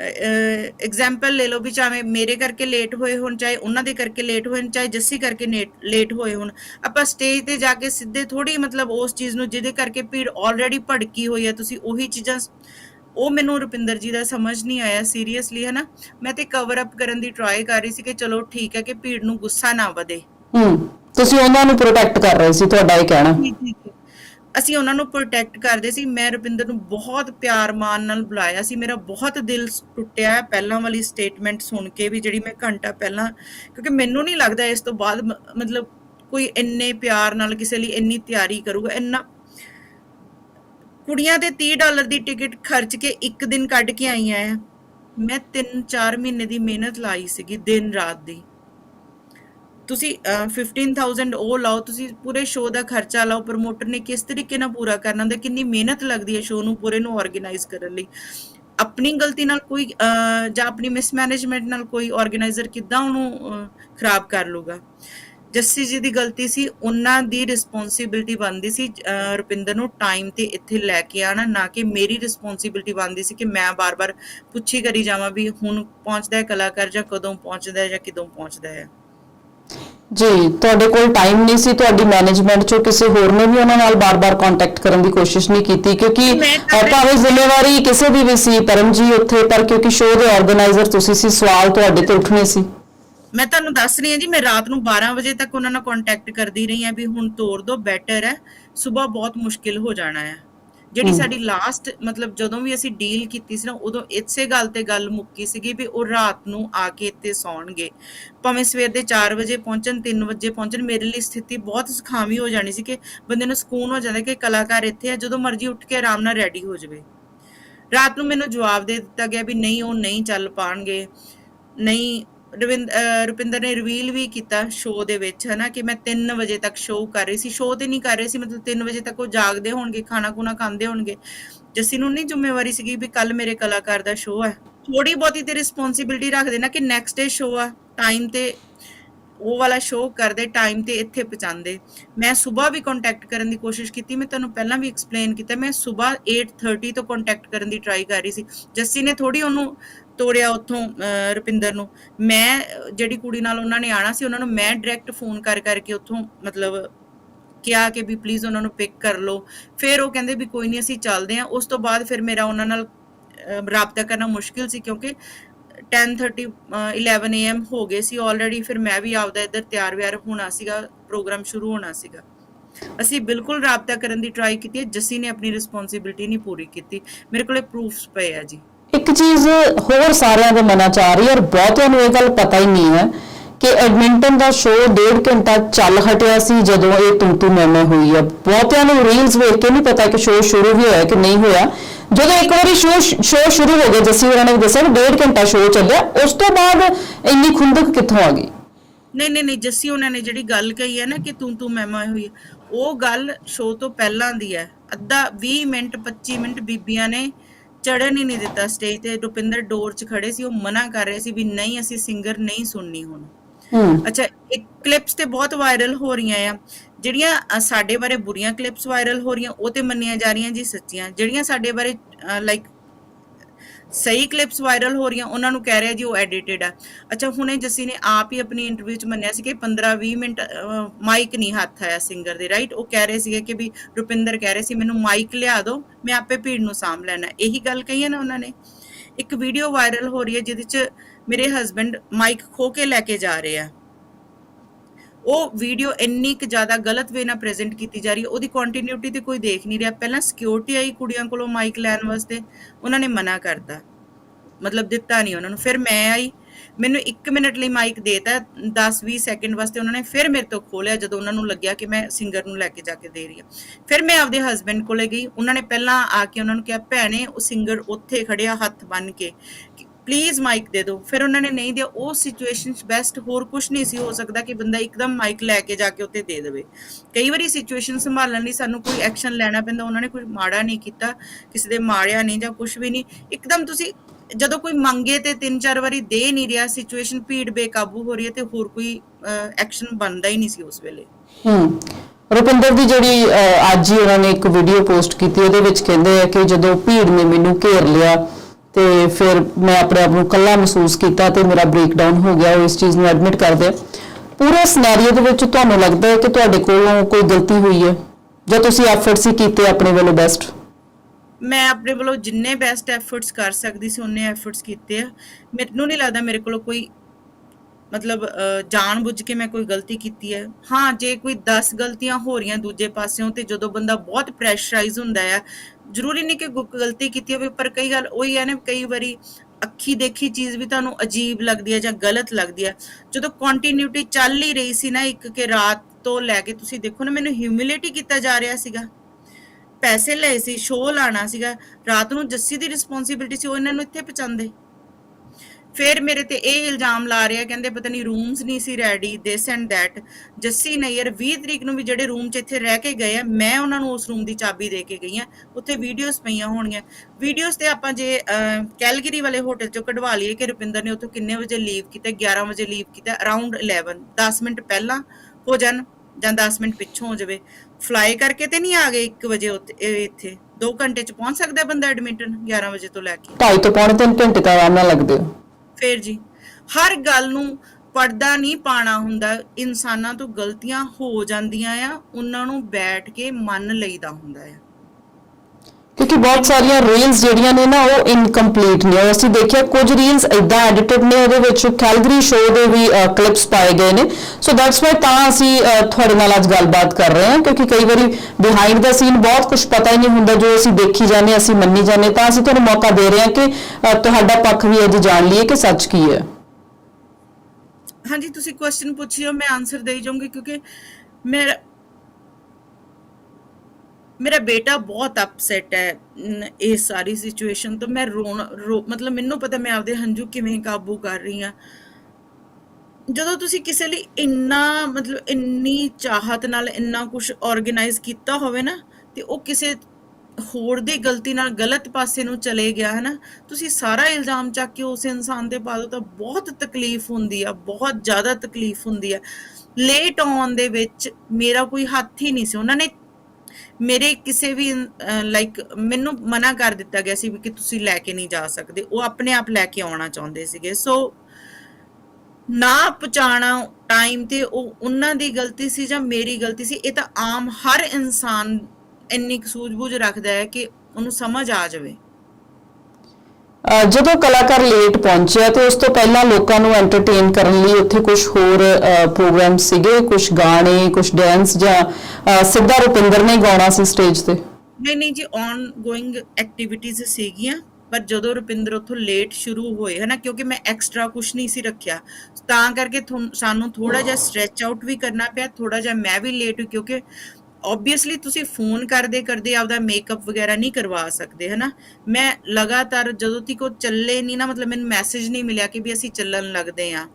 ਐਗਜ਼ਾਮਪਲ ਲੈ ਲਓ ਵੀ ਚਾਹੇ ਮੇਰੇ ਕਰਕੇ ਲੇਟ ਹੋਏ ਹੋਣ ਚਾਹੇ ਉਹਨਾਂ ਦੇ ਕਰਕੇ ਲੇਟ ਹੋਏ ਹੋਣ ਚਾਹੇ ਜੱਸੀ ਕਰਕੇ ਲੇਟ ਹੋਏ ਹੋਣ। ਆਪਾਂ ਸਟੇਜ ਤੇ ਜਾ ਕੇ ਸਿੱਧੇ ਥੋੜੀ ਮਤਲਬ ਉਸ ਚੀਜ਼ ਨੂੰ ਜਿਹਦੇ ਕਰਕੇ ਭੀੜ ਆਲਰੇਡੀ ਭੜਕੀ ਹੋਈ ਹੈ ਤੁਸੀਂ ਉਹੀ ਚੀਜ਼ਾਂ ਉਹ ਮੈਨੂੰ ਰੁਪਿੰਦਰ ਜੀ ਦਾ ਸਮਝ ਨਹੀਂ ਆਇਆ ਸੀਰੀਅਸਲੀ ਹੈ ਨਾ ਮੈਂ ਤੇ ਕਵਰ ਅਪ ਕਰਨ ਦੀ ਟਰਾਈ ਕਰ ਰਹੀ ਸੀ ਕਿ ਚਲੋ ਠੀਕ ਹੈ ਕਿ ਭੀੜ ਨੂੰ ਗੁੱਸਾ ਨਾ ਵਧੇ। ਹੂੰ ਤੁਸੀਂ ਉਹਨਾਂ ਨੂੰ ਪ੍ਰੋਟੈਕਟ ਕਰ ਰਹੇ ਸੀ ਤੁਹਾਡਾ ਇਹ ਕਹਿਣਾ। ਅਸੀਂ ਉਹਨਾਂ ਨੂੰ ਪ੍ਰੋਟੈਕਟ ਕਰਦੇ ਸੀ, ਮੈਂ ਰਵਿੰਦਰ ਨੂੰ ਬਹੁਤ ਪਿਆਰ ਮਾਨ ਨਾਲ ਬੁਲਾਇਆ ਸੀ, ਮੇਰਾ ਬਹੁਤ ਦਿਲ ਟੁੱਟਿਆ ਹੈ ਪਹਿਲਾਂ ਵਾਲੀ ਸਟੇਟਮੈਂਟ ਸੁਣ ਕੇ ਵੀ ਜਿਹੜੀ ਮੈਂ ਘੰਟਾ ਪਹਿਲਾਂ, ਕਿਉਂਕਿ ਮੈਨੂੰ ਨਹੀਂ ਲੱਗਦਾ ਇਸ ਤੋਂ ਬਾਅਦ ਮਤਲਬ ਕੋਈ ਇੰਨੇ ਪਿਆਰ ਨਾਲ ਕਿਸੇ ਲਈ ਇੰਨੀ ਤਿਆਰੀ ਕਰੂਗਾ, ਇੰਨਾ ਕੁੜੀਆਂ ਤੇ 30 ਡਾਲਰ ਦੀ ਟਿਕਟ ਖਰਚ ਕੇ ਇੱਕ ਦਿਨ ਕੱਢ ਕੇ ਆਈਆਂ ਆ। ਮੈਂ 3-4 ਮਹੀਨੇ ਦੀ ਮਿਹਨਤ ਲਾਈ ਸੀਗੀ ਦਿਨ ਰਾਤ ਦੀ। ਤੁਸੀਂ 15000 ਉਹ ਲਾਓ, ਤੁਸੀਂ ਪੂਰੇ ਸ਼ੋਅ ਦਾ ਖਰਚਾ ਲਾਓ ਪ੍ਰੋਮੋਟਰ ਨੇ ਕਿਸ ਤਰੀਕੇ ਨਾਲ ਪੂਰਾ ਕਰਨਾ ਹੁੰਦਾ, ਕਿੰਨੀ ਮਿਹਨਤ ਲੱਗਦੀ ਹੈ ਸ਼ੋਅ ਨੂੰ ਪੂਰੇ ਨੂੰ ਆਰਗੇਨਾਈਜ਼ ਕਰਨ ਲਈ। ਆਪਣੀ ਗਲਤੀ ਨਾਲ ਕੋਈ ਜਾਂ ਆਪਣੀ ਮਿਸਮੈਨੇਜਮੈਂਟ ਨਾਲ ਕੋਈ ਆਰਗੇਨਾਈਜ਼ਰ ਕਿੱਦਾਂ ਉਹਨੂੰ ਖਰਾਬ ਕਰ ਲੂਗਾ ਜੱਸੀ ਜੀ ਦੀ ਗਲਤੀ ਸੀ, ਉਹਨਾਂ ਦੀ ਰਿਸਪੌਂਸਿਬਿਲਟੀ ਬਣਦੀ ਸੀ ਰੁਪਿੰਦਰ ਨੂੰ ਟਾਈਮ ਤੇ ਇੱਥੇ ਲੈ ਕੇ ਆਣਾ ਨਾ ਕਿ ਮੇਰੀ ਰਿਸਪੌਂਸਿਬਿਲਟੀ ਬਣਦੀ ਸੀ ਕਿ ਮੈਂ ਬਾਰ-ਬਾਰ ਪੁੱਛੀ ਕਰੀ ਜਾਵਾਂ ਵੀ ਹੁਣ ਪਹੁੰਚਦਾ ਹੈ ਕਲਾਕਾਰ ਜਾਂ ਕਦੋਂ ਪਹੁੰਚਦਾ ਹੈ ਜਾਂ ਕਿਦੋਂ ਪਹੁੰਚਦਾ ਹੈ। ਜੀ ਤੁਹਾਡੇ ਕੋਲ ਟਾਈਮ ਨਹੀਂ ਸੀ ਤੁਹਾਡੀ ਮੈਨੇਜਮੈਂਟ ਚੋਂ ਕਿਸੇ ਹੋਰ ਨੇ ਵੀ ਉਹਨਾਂ ਨਾਲ ਬਾਰ-ਬਾਰ ਕੰਟੈਕਟ ਕਰਨ ਦੀ ਕੋਸ਼ਿਸ਼ ਨਹੀਂ ਕੀਤੀ ਕਿਉਂਕਿ ਮੈਂ ਤਾਂ- ਭਾਵੇਂ ਜ਼ਿੰਮੇਵਾਰੀ ਕਿਸੇ ਦੀ ਵੀ ਸੀ ਪਰਮ ਜੀ ਉੱਥੇ ਪਰ ਕਿਉਂਕਿ ਸ਼ੋਅ ਦੇ ਆਰਗੇਨਾਈਜ਼ਰ ਤੁਸੀਂ ਸੀ ਸਵਾਲ ਤੁਹਾਡੇ ਤੇ ਉੱਠਣੇ ਸੀ। ਮੈਂ ਤੁਹਾਨੂੰ ਦੱਸ ਰਹੀ ਹਾਂ ਜੀ ਮੈਂ ਰਾਤ ਨੂੰ 12 ਵਜੇ ਤੱਕ ਉਹਨਾਂ ਨਾਲ ਕੰਟੈਕਟ ਕਰਦੀ ਰਹੀ ਹਾਂ ਵੀ ਹੁਣ ਤੋੜ ਦੋ ਬੈਟਰ ਹੈ। ਸਵੇਰ ਬਹੁਤ ਮੁਸ਼ਕਿਲ ਹੋ ਜਾਣਾ ਹੈ। ਜਿਹੜੀ। ਸਾਡੀ ਲਾਸਟ ਮਤਲਬ ਜਦੋਂ ਵੀ ਅਸੀਂ ਡੀਲ ਕੀਤੀ ਸੀ ਨਾ ਉਦੋਂ ਇਸੇ ਗੱਲ ਤੇ ਗੱਲ ਮੁੱਕੀ ਸੀਗੀ ਵੀ ਉਹ ਰਾਤ ਨੂੰ ਆ ਕੇ ਇੱਥੇ ਸੌਣਗੇ। ਭਾਵੇਂ ਸਵੇਰ ਦੇ 4 ਵਜੇ ਪਹੁੰਚਣ 3 ਵਜੇ ਪਹੁੰਚਣ ਮੇਰੇ ਲਈ ਸਥਿਤੀ ਬਹੁਤ ਸੁਖਾਵੀ ਹੋ ਜਾਣੀ ਸੀ ਕਿ ਬੰਦੇ ਨੂੰ ਸਕੂਨ ਹੋ ਜਾਂਦਾ ਕਿ ਕਲਾਕਾਰ ਇੱਥੇ ਹੈ ਜਦੋਂ ਮਰਜ਼ੀ ਉੱਠ ਕੇ ਆਰਾਮ ਨਾਲ ਰੈਡੀ ਹੋ ਜਾਵੇ। ਰਾਤ ਨੂੰ ਮੈਨੂੰ ਜਵਾਬ ਦੇ ਦਿੱਤਾ ਗਿਆ ਵੀ ਨਹੀਂ ਉਹ ਨਹੀਂ ਚੱਲ ਪਾਣਗੇ। ਨਹੀਂ ਰੁਪਿੰਦਰ ਨੇ ਰਿਵੀਲ ਵੀ ਕੀਤਾ ਸ਼ੋਅ ਦੇ ਵਿੱਚ, ਹਨਾ, ਕਿ ਮੈਂ 3 ਵਜੇ ਤੱਕ ਸ਼ੋਅ ਕਰ ਰਹੀ ਸੀ। ਸ਼ੋਅ ਤੇ ਨਹੀਂ ਕਰ ਰਹੀ ਸੀ, ਮਤਲਬ 3 ਵਜੇ ਤੱਕ ਉਹ ਜਾਗਦੇ ਹੋਣਗੇ ਖਾਣਾ ਖੁਣਾ ਖਾਂਦੇ ਹੋਣਗੇ। ਜੱਸੀ ਨੂੰ ਨਹੀਂ ਜ਼ਿੰਮੇਵਾਰੀ ਸੀਗੀ ਵੀ ਕੱਲ ਮੇਰੇ ਕਲਾਕਾਰ ਦਾ ਸ਼ੋਅ ਹੈ। ਥੋੜੀ ਬਹੁਤੀ ਤੇ ਰਿਸਪੌਂਸਿਬਿਲਟੀ ਰੱਖਦੇ ਨਾ ਕਿ ਨੈਕਸਟ ਡੇ ਸ਼ੋਅ ਆ ਟਾਈਮ ਤੇ ਉਹ ਵਾਲਾ ਸ਼ੋਅ ਕਰਦੇ ਟਾਈਮ ਤੇ ਇੱਥੇ ਪਹੁੰਚਾਉਂਦੇ। ਮੈਂ ਸਵੇਰ ਵੀ ਕੰਟੈਕਟ ਕਰਨ ਦੀ ਕੋਸ਼ਿਸ਼ ਕੀਤੀ, ਮੈਂ ਤੁਹਾਨੂੰ ਪਹਿਲਾਂ ਵੀ ਐਕਸਪਲੇਨ ਕੀਤਾ, ਮੈਂ ਸਵੇਰ 8:30 ਤੋਂ ਕੰਟੈਕਟ ਕਰਨ ਦੀ ਟਰਾਈ ਕਰ ਰਹੀ ਸੀ। ਜੱਸੀ ਨੇ ਥੋੜੀ ਉਹਨੂੰ ਤੋੜਿਆ ਉੱਥੋਂ ਰੁਪਿੰਦਰ ਨੂੰ। ਮੈਂ, ਜਿਹੜੀ ਕੁੜੀ ਨਾਲ ਉਹਨਾਂ ਨੇ ਆਣਾ ਸੀ, ਉਹਨਾਂ ਨੂੰ ਮੈਂ ਡਾਇਰੈਕਟ ਫੋਨ ਕਰ ਕਰਕੇ ਉੱਥੋਂ ਮਤਲਬ ਕਿਹਾ ਕਿ ਵੀ ਪਲੀਜ਼ ਉਹਨਾਂ ਨੂੰ ਪਿਕ ਕਰ ਲਓ। ਫਿਰ ਉਹ ਕਹਿੰਦੇ ਵੀ ਕੋਈ ਨਹੀਂ, ਅਸੀਂ ਚੱਲਦੇ ਹਾਂ। ਉਸ ਤੋਂ ਬਾਅਦ ਫਿਰ ਮੇਰਾ ਉਹਨਾਂ ਨਾਲ ਰਾਬਤਾ ਕਰਨਾ ਮੁਸ਼ਕਿਲ ਸੀ ਕਿਉਂਕਿ 10:30 11 AM ਹੋ ਗਏ ਸੀ। ਆਲਰੇਡੀ ਫਿਰ ਮੈਂ ਵੀ ਆਪਦਾ ਇੱਧਰ ਤਿਆਰ ਵਿਆਰ ਹੋਣਾ ਸੀਗਾ ਪ੍ਰੋਗਰਾਮ ਸ਼ੁਰੂ ਹੋਣਾ ਸੀਗਾ। ਅਸੀਂ ਬਿਲਕੁਲ ਰਾਬਤਾ ਕਰਨ ਦੀ ਟਰਾਈ ਕੀਤੀ ਜੱਸੀ ਨੇ ਆਪਣੀ ਰਿਸਪੌਂਸਿਬਿਲਟੀ ਨਹੀਂ ਪੂਰੀ ਕੀਤੀ। ਮੇਰੇ ਕੋਲੇ ਪ੍ਰੂਫਸ ਪਏ ਆ ਜੀ। ਇੱਕ ਚੀਜ਼ ਹੋਰ ਸਾਰਿਆਂ ਦੇ ਮਨਾਂ ਚ ਆ ਰਹੀ ਹੈ ਔਰ ਬਹੁਤਿਆਂ ਨੂੰ ਇਹ ਗੱਲ ਪਤਾ ਹੀ ਨਹੀਂ ਹੈ ਕਿ ਐਡਮਿੰਟਨ ਦਾ ਸ਼ੋਅ ਡੇਢ ਘੰਟਾ ਚੱਲ ਹਟਿਆ ਸੀ ਜਦੋਂ ਇਹ ਤੁੰਤੂ, ਮੈਮੇ ਹੋਈ ਹੈ। ਬਹੁਤਿਆਂ ਨੂੰ ਰੀਲਸ ਵੇਖ ਕੇ ਨਹੀਂ ਪਤਾ ਕਿ ਸ਼ੋਅ ਸ਼ੁਰੂ ਵੀ ਹੋਇਆ ਕਿ ਨਹੀਂ ਹੋਇਆ। ਜਦੋਂ ਇੱਕ ਵਾਰੀ ਸ਼ੋਅ ਸ਼ੋਅ ਸ਼ੁਰੂ ਹੋ ਗਿਆ, ਜੱਸੀ ਹੋਰਾਂ ਨੇ ਦੱਸਿਆ ਕਿ ਡੇਢ ਘੰਟਾ ਸ਼ੋਅ ਚੱਲਿਆ, ਉਸ ਤੋਂ ਬਾਅਦ ਇੰਨੀ ਖੁੰਦਕ ਕਿੱਥੋਂ ਆ ਗਈ? ਨਹੀਂ ਨਹੀਂ ਨਹੀਂ, ਜੱਸੀ ਉਹਨਾਂ ਨੇ ਜਿਹੜੀ ਗੱਲ ਕਹੀ ਹੈ ਨਾ ਕਿ ਤੂੰ ਤੂੰ ਮੈਂ ਮੈਂ ਹੋਈ ਉਹ ਗੱਲ ਸ਼ੋਅ ਤੋਂ ਪਹਿਲਾਂ ਦੀ ਹੈ। ਅੱਧਾ 20 ਮਿੰਟ 25 ਮਿੰਟ ਬੀਬੀਆਂ ਨੇ ਚੜਨ ਹੀ ਨਹੀਂ ਦਿੱਤਾ ਸਟੇਜ ਤੇ ਰੁਪਿੰਦਰ ਡੋਰ 'ਚ ਖੜੇ ਸੀ ਉਹ ਮਨਾ ਕਰ ਰਹੇ ਸੀ ਵੀ ਨਹੀਂ ਅਸੀਂ ਸਿੰਗਰ ਨਹੀਂ ਸੁਣਨੀ ਹੁਣ। ਅੱਛਾ ਇੱਕ ਕਲਿੱਪਸ ਤੇ ਬਹੁਤ ਵਾਇਰਲ ਹੋ ਰਹੀਆਂ ਆ। ਜਿਹੜੀਆਂ ਸਾਡੇ ਬਾਰੇ ਬੁਰੀਆਂ ਕਲਿੱਪਸ ਵਾਇਰਲ ਹੋ ਰਹੀਆਂ ਉਹ ਤੇ ਮੰਨੀਆਂ ਜਾ ਰਹੀਆਂ ਜੀ ਸੱਚੀਆਂ। ਜਿਹੜੀਆਂ ਸਾਡੇ ਬਾਰੇ ਲਾਈਕ ਸਹੀ ਕਲਿੱਪਸ ਵਾਇਰਲ ਹੋ ਰਹੀਆਂ, ਉਹਨਾਂ ਨੂੰ ਕਹਿ ਰਿਹਾ ਜੀ ਉਹ ਐਡੀਟਡ ਆ। ਅੱਛਾ, ਹੁਣੇ ਜੱਸੀ ਨੇ ਆਪ ਹੀ ਆਪਣੀ ਇੰਟਰਵਿਊ 'ਚ ਮੰਨਿਆ ਸੀ ਕਿ 15-20 ਮਿੰਟ ਮਾਈਕ ਨਹੀਂ ਹੱਥ ਆਇਆ ਸਿੰਗਰ ਦੇ ਰਾਈਟ ਉਹ ਕਹਿ ਰਹੇ ਸੀਗੇ ਕਿ ਵੀ ਰੁਪਿੰਦਰ ਕਹਿ ਰਹੇ ਸੀ, ਮੈਨੂੰ ਮਾਈਕ ਲਿਆ ਦਿਓ, ਮੈਂ ਆਪੇ ਭੀੜ ਨੂੰ ਸਾਂਭ ਲੈਣਾ ਇਹੀ ਗੱਲ ਕਹੀ ਹੈ ਨਾ ਉਹਨਾਂ ਨੇ। ਇੱਕ ਵੀਡੀਓ ਵਾਇਰਲ ਹੋ ਰਹੀ ਹੈ, ਜਿਹਦੇ 'ਚ ਮੇਰੇ ਹਸਬੰਡ ਮਾਈਕ ਖੋ ਕੇ ਲੈ ਕੇ ਜਾ ਰਹੇ ਆ। ਉਹ ਵੀਡੀਓ ਇੰਨੀ ਕੁ ਜ਼ਿਆਦਾ ਗਲਤ ਵੇ ਨਾਲ ਪ੍ਰੈਜ਼ੈਂਟ ਕੀਤੀ ਜਾ ਰਹੀ ਹੈ, ਉਹਦੀ ਕੰਟੀਨਿਊਟੀ ਤੇ ਕੋਈ ਦੇਖ ਨਹੀਂ ਰਿਹਾ। ਪਹਿਲਾਂ ਸਿਕਿਉਰਿਟੀ ਆਈ ਕੁੜੀਆਂ ਕੋਲੋਂ ਮਾਈਕ ਲੈਣ ਵਾਸਤੇ, ਉਹਨਾਂ ਨੇ ਮਨਾ ਕਰਤਾ। ਮਤਲਬ ਦਿੱਤਾ ਨਹੀਂ ਉਹਨਾਂ ਨੂੰ। ਫਿਰ ਮੈਂ ਆਈ, ਮੈਨੂੰ 1 ਮਿੰਟ ਲਈ ਮਾਈਕ ਦੇਤਾ 10-20 ਸੈਕਿੰਡ ਵਾਸਤੇ ਉਹਨਾਂ ਨੇ ਫਿਰ ਮੇਰੇ ਤੋਂ ਖੋਲਿਆ ਜਦੋਂ ਉਹਨਾਂ ਨੂੰ ਲੱਗਿਆ ਕਿ ਮੈਂ ਸਿੰਗਰ ਨੂੰ ਲੈ ਕੇ ਜਾ ਕੇ ਦੇ ਰਹੀ ਹਾਂ। ਫਿਰ ਮੈਂ ਆਪਦੇ ਹਸਬੰਡ ਕੋਲੇ ਗਈ, ਉਹਨਾਂ ਨੇ ਪਹਿਲਾਂ ਆ ਕੇ ਉਹਨਾਂ ਨੂੰ ਕਿਹਾ, ਭੈਣੇ, ਉਹ ਸਿੰਗਰ ਉੱਥੇ ਖੜਿਆ ਹੱਥ ਬੰਨ ਕੇ ਪਲੀਜ਼ ਮਾਈਕ ਦੇ ਦਿਓ। ਫਿਰ ਉਹਨਾਂ ਨੇ ਨਹੀਂ ਦਿਆ, ਉਹ ਸਿਚੁਏਸ਼ਨ ਬੈਸਟ ਹੋਰ ਕੁਝ ਨਹੀਂ ਸੀ, ਹੋ ਸਕਦਾ ਕਿ ਬੰਦਾ ਇੱਕਦਮ ਮਾਈਕ ਲੈ ਕੇ ਜਾ ਕੇ ਉੱਤੇ ਦੇ ਦੇਵੇ। ਕਈ ਵਾਰੀ ਸਿਚੁਏਸ਼ਨ ਸੰਭਾਲਣ ਲਈ ਸਾਨੂੰ ਕੋਈ ਐਕਸ਼ਨ ਲੈਣਾ ਪੈਂਦਾ, ਉਹਨਾਂ ਨੇ ਕੋਈ ਮਾੜਾ ਨਹੀਂ ਕੀਤਾ, ਕਿਸੇ ਦੇ ਮਾਰਿਆ ਨਹੀਂ ਜਾਂ ਕੁਝ ਵੀ ਨਹੀਂ। ਇੱਕਦਮ ਤੁਸੀਂ ਜਦੋਂ ਕੋਈ ਮੰਗੇ ਤੇ ਤਿੰਨ ਚਾਰ ਵਾਰੀ ਦੇ ਨਹੀਂ ਰਿਹਾ ਸਿਚੁਏਸ਼ਨ ਭੀੜ ਬੇਕਾਬੂ ਹੋ ਰਹੀ ਹੈ ਤੇ ਹੋਰ ਕੋਈ ਐਕਸ਼ਨ ਬਣਦਾ ਹੀ ਨਹੀਂ ਸੀ ਉਸ ਵੇਲੇ। ਹੂੰ। ਰੁਪਿੰਦਰ ਦੀ ਜਿਹੜੀ ਅੱਜ ਹੀ ਉਹਨਾਂ ਨੇ ਇੱਕ ਵੀਡੀਓ ਪੋਸਟ ਕੀਤੀ, ਉਹਦੇ ਵਿੱਚ ਕਹਿੰਦੇ ਆ ਕਿ ਜਦੋਂ ਭੀੜ ਨੇ ਮੈਨੂੰ ਘੇਰ ਲਿਆ ਤੇ ਫਿਰ ਮੈਂ ਆਪਣੇ ਆਪ ਨੂੰ ਇਕੱਲਾ ਮਹਿਸੂਸ ਕੀਤਾ ਤੇ ਮੇਰਾ ਬ੍ਰੇਕਡਾਊਨ ਹੋ ਗਿਆ, ਉਹ ਇਸ ਚੀਜ਼ ਨੂੰ ਐਡਮਿਟ ਕਰਦੇ ਪੂਰੇ ਸਿਨੈਰੀਓ ਦੇ ਵਿੱਚ ਤੁਹਾਨੂੰ ਲੱਗਦਾ ਹੈ ਕਿ ਤੁਹਾਡੇ ਕੋਲੋਂ ਕੋਈ ਗਲਤੀ ਹੋਈ ਹੈ? ਜਾਂ ਤੁਸੀਂ ਐਫਰਟਸ ਹੀ ਕੀਤੇ ਆਪਣੇ ਵੱਲੋਂ ਬੈਸਟ ਮੈਂ ਆਪਣੇ ਵੱਲੋਂ ਜਿੰਨੇ ਬੈਸਟ ਐਫਰਟਸ ਕਰ ਸਕਦੀ ਸੀ, ਉਹਨੇ ਐਫਰਟਸ ਕੀਤੇ ਆ। ਮੈਨੂੰ ਨਹੀਂ ਲੱਗਦਾ ਮੇਰੇ ਕੋਲੋਂ ਕੋਈ ਮਤਲਬ ਅਹ, ਜਾਣਬੁੱਝ ਕੇ ਮੈਂ ਕੋਈ ਗਲਤੀ ਕੀਤੀ ਹੈ। ਹਾਂ ਜੇ ਕੋਈ 10 ਗਲਤੀਆਂ ਹੋ ਰਹੀਆਂ ਦੂਜੇ ਪਾਸਿਓਂ ਤੇ ਜਦੋਂ ਬੰਦਾ ਬਹੁਤ ਪ੍ਰੈਸ਼ਰਾਈਜ਼ ਹੁੰਦਾ ਹੈ ਜ਼ਰੂਰੀ ਨਹੀਂ ਕਿ ਗੁ- ਗਲਤੀ ਕੀਤੀ ਹੋਵੇ ਪਰ ਕਈ ਗੱਲ ਉਹੀ ਹੈ ਨਾ ਕਈ ਵਾਰੀ ਅੱਖੀ ਦੇਖੀ ਚੀਜ਼ ਵੀ ਤੁਹਾਨੂੰ ਅਜੀਬ ਲੱਗਦੀ ਹੈ ਜਾਂ ਗਲਤ ਲੱਗਦੀ ਹੈ। ਜਦੋਂ ਕੰਟੀਨਿਊਟੀ ਚੱਲ ਹੀ ਰਹੀ ਸੀ ਨਾ ਇੱਕ ਕਿ ਰਾਤ ਤੋਂ ਲੈ ਕੇ ਤੁਸੀਂ ਦੇਖੋ ਨਾ ਮੈਨੂੰ ਹਿਊਮਿਲਿਟੀ ਕੀਤਾ ਜਾ ਰਿਹਾ ਸੀਗਾ। ਪੈਸੇ ਲਏ ਸੀ ਸ਼ੋਅ ਲਾਣਾ ਸੀਗਾ। ਰਾਤ ਨੂੰ ਜੱਸੀ ਦੀ ਰਿਸਪੌਂਸਿਬਿਲਟੀ ਸੀ ਉਹ ਇਹਨਾਂ ਨੂੰ ਇੱਥੇ ਪਹੁੰਚਾਉਂਦੇ। ਫਿਰ ਮੇਰੇ ਤੇ ਇਹ ਇਲਜ਼ਾਮ ਲਾ ਰਿਹਾ, ਕਹਿੰਦੇ ਪਤਾ ਨਹੀਂ ਰੂਮਸ ਨਹੀਂ ਸੀ ready this and that Jassi Nayyar 20 ਤਰੀਕ ਨੂੰ ਵੀ ਜਿਹੜੇ ਰੂਮ 'ਚ ਇੱਥੇ ਰਹਿ ਕੇ ਗਏ ਆ, ਮੈਂ ਉਹਨਾਂ ਨੂੰ ਉਸ ਰੂਮ ਦੀ ਚਾਬੀ ਦੇ ਕੇ ਗਈ ਆ, ਉੱਥੇ ਵੀਡੀਓਜ਼ ਪਈਆਂ ਹੋਣਗੀਆਂ। ਵੀਡੀਓਜ਼ ਤੇ ਆਪਾਂ ਜੇ ਕੈਲਗਰੀ ਵਾਲੇ ਹੋਟਲ 'ਚੋਂ ਕਢਵਾ ਲਈਏ ਕਿ ਰੁਪਿੰਦਰ ਨੇ ਉੱਥੋਂ ਕਿੰਨੇ ਵਜੇ ਲੀਵ ਕੀਤਾ 11 ਵਜੇ ਲੀਵ ਕੀਤਾ ਅਰਾਊਂਡ 11 10 ਮਿੰਟ ਪਹਿਲਾਂ ਹੋ ਜਾਣ ਜਾਂ 10 ਮਿੰਟ ਪਿੱਛੋਂ ਹੋ ਜਾਵੇ। ਫਲਾਈ ਕਰਕੇ ਤੇ ਨਹੀਂ ਆ ਗਏ 1 ਵਜੇ ਉੱਥੇ ਇੱਥੇ 2 ਘੰਟੇ 'ਚ ਪਹੁੰਚ ਸਕਦਾ ਬੰਦਾ ਐਡਮਿੰਟਨ 11 ਵਜੇ ਤੋਂ ਲੈ ਕੇ? ਢਾਈ ਤੋਂ ਪੌਣੇ ਤਿੰਨ ਘੰਟੇ ਤਾਂ ਆਰਾਮ ਨਾਲ ਲੱਗਦੇ ਫੇਰ ਜੀ, ਹਰ ਗੱਲ ਨੂੰ ਪਰਦਾ ਨਹੀਂ ਪਾਣਾ ਹੁੰਦਾ, ਇਨਸਾਨਾਂ ਤੋਂ ਗਲਤੀਆਂ ਹੋ ਜਾਂਦੀਆਂ ਆ, ਉਹਨਾਂ ਨੂੰ ਬੈਠ ਕੇ ਮੰਨ ਲਈਦਾ ਹੁੰਦਾ ਆ। ਕਿਉਂਕਿ ਬਹੁਤ ਸਾਰੀਆਂ ਰੀਲਸ ਜਿਹੜੀਆਂ ਨੇ ਨਾ ਉਹ ਇਨਕੰਪਲੀਟ ਨੇ। ਅਸੀਂ ਦੇਖਿਆ ਕੁਝ ਰੀਲਸ ਇਦਾਂ ਐਡਿਟਡ ਨੇ ਉਹਦੇ ਵਿੱਚ ਕੈਲਗਰੀ ਸ਼ੋਅ ਦੇ ਵੀ ਕਲਿੱਪਸ ਪਾਏ ਗਏ ਨੇ। ਸੋ ਦੈਟਸ ਵਾਈ ਤਾਂ ਅਸੀਂ ਤੁਹਾਡੇ ਨਾਲ ਅੱਜ ਗੱਲਬਾਤ ਕਰ ਰਹੇ ਹਾਂ ਕਿਉਂਕਿ ਕਈ ਵਾਰੀ ਬਿਹਾਈਂਡ ਦਾ ਸੀਨ ਬਹੁਤ ਕੁਝ ਪਤਾ ਹੀ ਨਹੀਂ ਹੁੰਦਾ ਜੋ ਅਸੀਂ ਦੇਖੀ ਜਾਂਦੇ ਅਸੀਂ ਮੰਨੀ ਜਾਂਦੇ ਹਾਂ, ਤਾਂ ਅਸੀਂ ਤੁਹਾਨੂੰ ਮੌਕਾ ਦੇ ਰਹੇ ਹਾਂ ਕਿ ਤੁਹਾਡਾ ਪੱਖ ਵੀ ਅੱਜ ਜਾਣ ਲਈਏ ਕਿ ਸੱਚ ਕੀ ਹੈ। ਹਾਂਜੀ ਤੁਸੀਂ ਕੁਐਸਚਨ ਪੁੱਛਿਓ ਮੈਂ ਆਨਸਰ ਦੇਈ ਜਾਊਂਗੀ ਕਿਉਂਕਿ ਮੇਰਾ ਮੇਰਾ ਬੇਟਾ ਬਹੁਤ ਅਪਸੈਟ ਹੈ ਨ- ਸਾਰੀ ਸਿਚੁਏਸ਼ਨ ਤੋਂ। ਮੈਂ ਰੋਣ ਮਤਲਬ ਮੈਨੂੰ ਪਤਾ ਮੈਂ ਆਪਦੇ ਹੰਝੂ ਕਿਵੇਂ ਕਾਬੂ ਕਰ ਰਹੀ ਹਾਂ। ਜਦੋਂ ਤੁਸੀਂ ਕਿਸੇ ਲਈ ਇੰਨਾ, ਮਤਲਬ ਇੰਨੀ ਚਾਹਤ ਨਾਲ ਇੰਨਾ ਕੁਝ ਆਰਗੇਨਾਈਜ਼ ਕੀਤਾ ਹੋਵੇ ਨਾ, ਤੇ ਉਹ ਕਿਸੇ ਹੋਰ ਦੀ ਗਲਤੀ ਨਾਲ ਗਲਤ ਪਾਸੇ ਨੂੰ ਚਲੇ ਗਿਆ ਹੈ ਨਾ ਤੁਸੀਂ ਸਾਰਾ ਇਲਜ਼ਾਮ ਚੱਕ ਕੇ ਉਸ ਇਨਸਾਨ ਤੇ ਪਾ ਦਿਓ ਤਾਂ ਬਹੁਤ ਤਕਲੀਫ ਹੁੰਦੀ ਆ, ਬਹੁਤ ਜ਼ਿਆਦਾ ਤਕਲੀਫ ਹੁੰਦੀ ਆ। ਲੇਟ ਆਉਣ ਦੇ ਵਿੱਚ ਮੇਰਾ ਕੋਈ ਹੱਥ ਹੀ ਨਹੀਂ ਸੀ। ਉਹਨਾਂ ਨੇ ਮੇਰੇ ਕਿਸੇ ਵੀ ਲਾਈਕ ਮੈਨੂੰ ਮਨਾ ਕਰ ਦਿੱਤਾ ਗਿਆ ਸੀ ਕਿ ਤੁਸੀਂ ਲੈ ਕੇ ਨਹੀਂ ਜਾ ਸਕਦੇ। ਉਹ ਆਪਣੇ ਆਪ ਲੈ ਕੇ ਆਉਣਾ ਚਾਹੁੰਦੇ ਸੀਗੇ। ਸੋ ਨਾ ਪਹੁੰਚਾਣਾ ਟਾਈਮ ਤੇ ਉਹ ਉਹਨਾਂ ਦੀ ਗਲਤੀ ਸੀ ਜਾਂ ਮੇਰੀ ਗਲਤੀ ਸੀ, ਇਹ ਤਾਂ ਆਮ ਹਰ ਇਨਸਾਨ ਇੰਨੀ ਕੁ ਸੂਝ-ਬੂਝ ਰੱਖਦਾ ਹੈ ਕਿ ਉਹਨੂੰ ਸਮਝ ਆ ਜਾਵੇ। ਜਦੋਂ ਕਲਾਕਾਰ ਲੇਟ ਪਹੁੰਚਿਆ ਤੇ ਉਸ ਤੋਂ ਪਹਿਲਾਂ ਲੋਕਾਂ ਨੂੰ ਐਂਟਰਟੇਨ ਕਰਨ ਲਈ ਉੱਥੇ ਕੁਝ ਹੋਰ ਪ੍ਰੋਗਰਾਮ ਸੀਗੇ ਕੁਝ ਗਾਣੇ ਕੁਝ ਡਾਂਸ ਜਾਂ ਸਿੱਧਾ ਰੁਪਿੰਦਰ ਨੇ ਗਾਉਣਾ ਸੀ ਸਟੇਜ ਤੇ? ਨਹੀਂ ਨਹੀਂ ਜੀ ਔਨ ਗੋਇੰਗ ਐਕਟੀਵਿਟੀਜ਼ ਸੀਗੀਆਂ, ਪਰ ਜਦੋਂ ਰੁਪਿੰਦਰ ਉੱਥੋਂ ਲੇਟ ਸ਼ੁਰੂ ਹੋਏ, ਹਨਾ, ਕਿਉਂਕਿ ਮੈਂ ਐਕਸਟਰਾ ਕੁਝ ਨਹੀਂ ਸੀ ਰੱਖਿਆ। ਤਾਂ ਕਰਕੇ ਸਾਨੂੰ ਥੋੜਾ ਜਿਹਾ ਸਟ੍ਰੈਚ ਆਊਟ ਵੀ ਕਰਨਾ ਪਿਆ ਥੋੜਾ ਜਿਹਾ ਮੈਂ ਵੀ ਲੇਟ ਹੋਈ, ਕਿਉਂਕਿ ਆਬਵੀਅਸਲੀ ਤੁਸੀਂ ਫੋਨ ਕਰਦੇ ਕਰਦੇ ਆਪਦਾ ਮੇਕਅਪ ਵਗੈਰਾ ਨਹੀਂ ਕਰਵਾ ਸਕਦੇ, ਹਨਾ? ਮੈਂ ਲਗਾਤਾਰ ਜਦੋਂ ਤੱਕ ਉਹ ਚੱਲੇ ਨਹੀਂ ਨਾ, ਮਤਲਬ ਮੈਨੂੰ ਮੈਸੇਜ ਨਹੀਂ ਮਿਲਿਆ ਕਿ ਵੀ ਅਸੀਂ ਚੱਲਣ ਲੱਗਦੇ ਆ